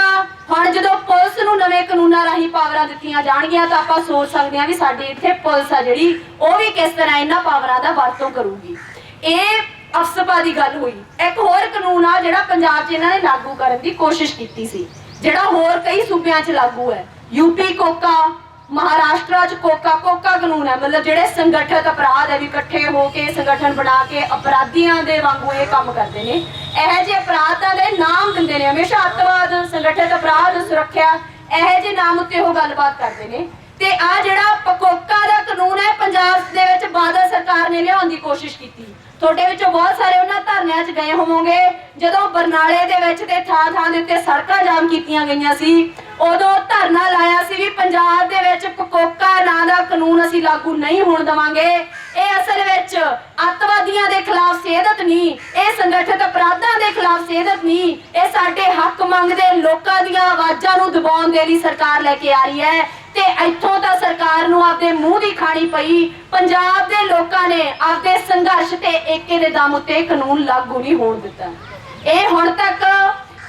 ਹੁਣ ਜਦੋਂ ਪੁਲਿਸ ਨੂੰ ਨਵੇਂ ਕਾਨੂੰਨਾਂ ਰਾਹੀਂ ਪਾਵਰਾਂ ਦਿੱਤੀਆਂ ਜਾਣਗੀਆਂ ਤਾਂ ਆਪਾਂ ਸੋਚ ਸਕਦੇ ਹਾਂ ਵੀ ਸਾਡੀ ਇੱਥੇ ਪੁਲਿਸ ਆ ਜਿਹੜੀ, ਉਹ ਵੀ ਕਿਸ ਤਰ੍ਹਾਂ ਇਹਨਾਂ ਪਾਵਰਾਂ ਦਾ ਵਰਤੋਂ ਕਰੂਗੀ। ਇਹ ਅਫਸਪਾ ਦੀ ਗੱਲ ਹੋਈ। ਇੱਕ ਹੋਰ ਕਾਨੂੰਨ ਆ ਜਿਹੜਾ ਪੰਜਾਬ 'ਚ ਇਹਨਾਂ ਨੇ ਲਾਗੂ ਕਰਨ ਦੀ ਕੋਸ਼ਿਸ਼ ਕੀਤੀ ਸੀ। ਜਿਹੜਾ ਹੋਰ ਕਈ ਸੂਬਿਆਂ 'ਚ ਲਾਗੂ ਹੈ। ਯੂਪੀ ਕੋਕਾ ਮਹਾਰਾਸ਼ਟਰ 'ਚ ਕੋਕਾ ਕੋਕਾ ਕਾਨੂੰਨ ਹੈ। ਮਤਲਬ ਜਿਹੜੇ ਸੰਗਠਿਤ ਅਪਰਾਧ ਹੈ ਵੀ ਇਕੱਠੇ ਹੋ ਕੇ, ਸੰਗਠਨ ਬਣਾ ਕੇ ਅਪਰਾਧੀਆਂ ਦੇ ਵਾਂਗੂ ਇਹ ਕੰਮ ਕਰਦੇ ਨੇ। ਇਹੋ ਜਿਹੇ ਅਪਰਾਧਾਂ ਦੇ ਨਾਮ ਦਿੰਦੇ ਨੇ, ਹਮੇਸ਼ਾ ਅੱਤਵਾਦ, ਸੰਗਠਿਤ ਅਪਰਾਧ, ਸੁਰੱਖਿਆ, ਇਹੋ ਜਿਹੇ ਨਾਮ ਉੱਤੇ ਉਹ ਗੱਲਬਾਤ ਕਰਦੇ ਨੇ। ਤੇ ਆ ਜਿਹੜਾ ਪਕੋਕਾ ਦਾ ਕਾਨੂੰਨ ਹੈ, ਪੰਜਾਬ ਦੇ ਵਿੱਚ ਬਾਦਲ ਸਰਕਾਰ ਨੇ ਲਿਆਉਣ ਦੀ ਕੋਸ਼ਿਸ਼ ਕੀਤੀ। ਤੁਹਾਡੇ ਵਿੱਚੋਂ ਬਹੁਤ ਸਾਰੇ ਉਹਨਾਂ ਧਰਨਿਆਂ 'ਚ ਗਏ ਹੋਵੋਗੇ। ਜਦੋਂ ਬਰਨਾਲੇ ਦੇ ਵਿੱਚ ਤੇ ਥਾਂ ਥਾਂ ਦੇ ਉੱਤੇ ਸੜਕਾਂ ਜਾਮ ਕੀਤੀਆਂ ਗਈਆਂ ਸੀ ਉਦੋਂ ਧਰਨਾ ਲਾਇਆ ਸੀ ਵੀ ਪੰਜਾਬ ਦੇ ਵਿੱਚ ਪਕੋਕਾ ਨਾਂ ਦਾ ਕਾਨੂੰਨ ਅਸੀਂ ਲਾਗੂ ਨਹੀਂ ਹੋਣ ਦੇਵਾਂਗੇ। ਇਹ ਅਸਲ ਵਿੱਚ ਅੱਤਵਾਦੀਆਂ ਦੇ ਖਿਲਾਫ ਸੇਧਤ ਨਹੀਂ ਇਹ ਸੰਗਠਿਤ ਅਪਰਾਧਾਂ ਦੇ ਖਿਲਾਫ ਸੇਧਤ ਨਹੀਂ ਇਹ ਸਾਡੇ ਹੱਕ ਮੰਗਦੇ ਲੋਕਾਂ ਦੀਆਂ ਆਵਾਜ਼ਾਂ ਨੂੰ ਦਬਾਉਣ ਦੇ ਲਈ ਸਰਕਾਰ ਲੈ ਕੇ ਆ ਰਹੀ ਹੈ। ਤੇ ਇੱਥੋਂ ਤਾਂ ਸਰਕਾਰ ਨੂੰ ਆਪਦੇ ਮੂੰਹ ਦੀ ਖਾਣੀ ਪਈ। ਪੰਜਾਬ ਦੇ ਲੋਕਾਂ ਨੇ ਆਪਦੇ ਸੰਘਰਸ਼ ਤੇ ਏਕੇ ਦੇ ਦਮ ਉੱਤੇ ਕਾਨੂੰਨ ਲਾਗੂ ਨਹੀਂ ਹੋਣ ਦਿੱਤਾ। ਇਹ ਹੁਣ ਤੱਕ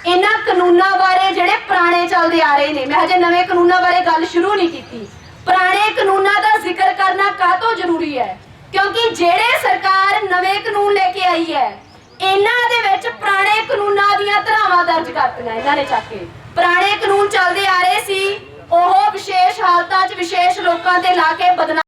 ਇਹਨਾਂ ਕਾਨੂੰਨਾਂ ਬਾਰੇ ਜਿਹੜੇ ਪੁਰਾਣੇ ਚੱਲਦੇ ਆ ਰਹੇ ਨੇ, ਮੈਂ ਹਜੇ ਨਵੇਂ ਕਾਨੂੰਨਾਂ ਬਾਰੇ ਗੱਲ ਸ਼ੁਰੂ ਨਹੀਂ ਕੀਤੀ। ਪੁਰਾਣੇ ਕਾਨੂੰਨਾਂ ਦਾ ਜ਼ਿਕਰ ਕਰਨਾ ਕਾਹਤੋਂ ਜ਼ਰੂਰੀ ਹੈ? ਕਿਉਂਕਿ ਜਿਹੜੇ ਸਰਕਾਰ ਨਵੇਂ ਕਾਨੂੰਨ ਲੈ ਕੇ ਆਈ ਹੈ, ਇਹਨਾਂ ਦੇ ਵਿੱਚ ਪੁਰਾਣੇ ਕਾਨੂੰਨਾਂ ਦੀਆਂ ਧਰਾਵਾਂ ਦਰਜ ਕਰਤੀਆਂ ਇਹਨਾਂ ਨੇ ਚੱਕ ਕੇ। ਪੁਰਾਣੇ ਕਾਨੂੰਨ ਚੱਲਦੇ ਆ ਰਹੇ ਸੀ, ਉਹ ਵਿਸ਼ੇਸ਼ ਹਾਲਤਾਂ 'ਚ ਵਿਸ਼ੇਸ਼ ਲੋਕਾਂ ਤੇ ਲਾ ਕੇ ਬਦਨਾਮ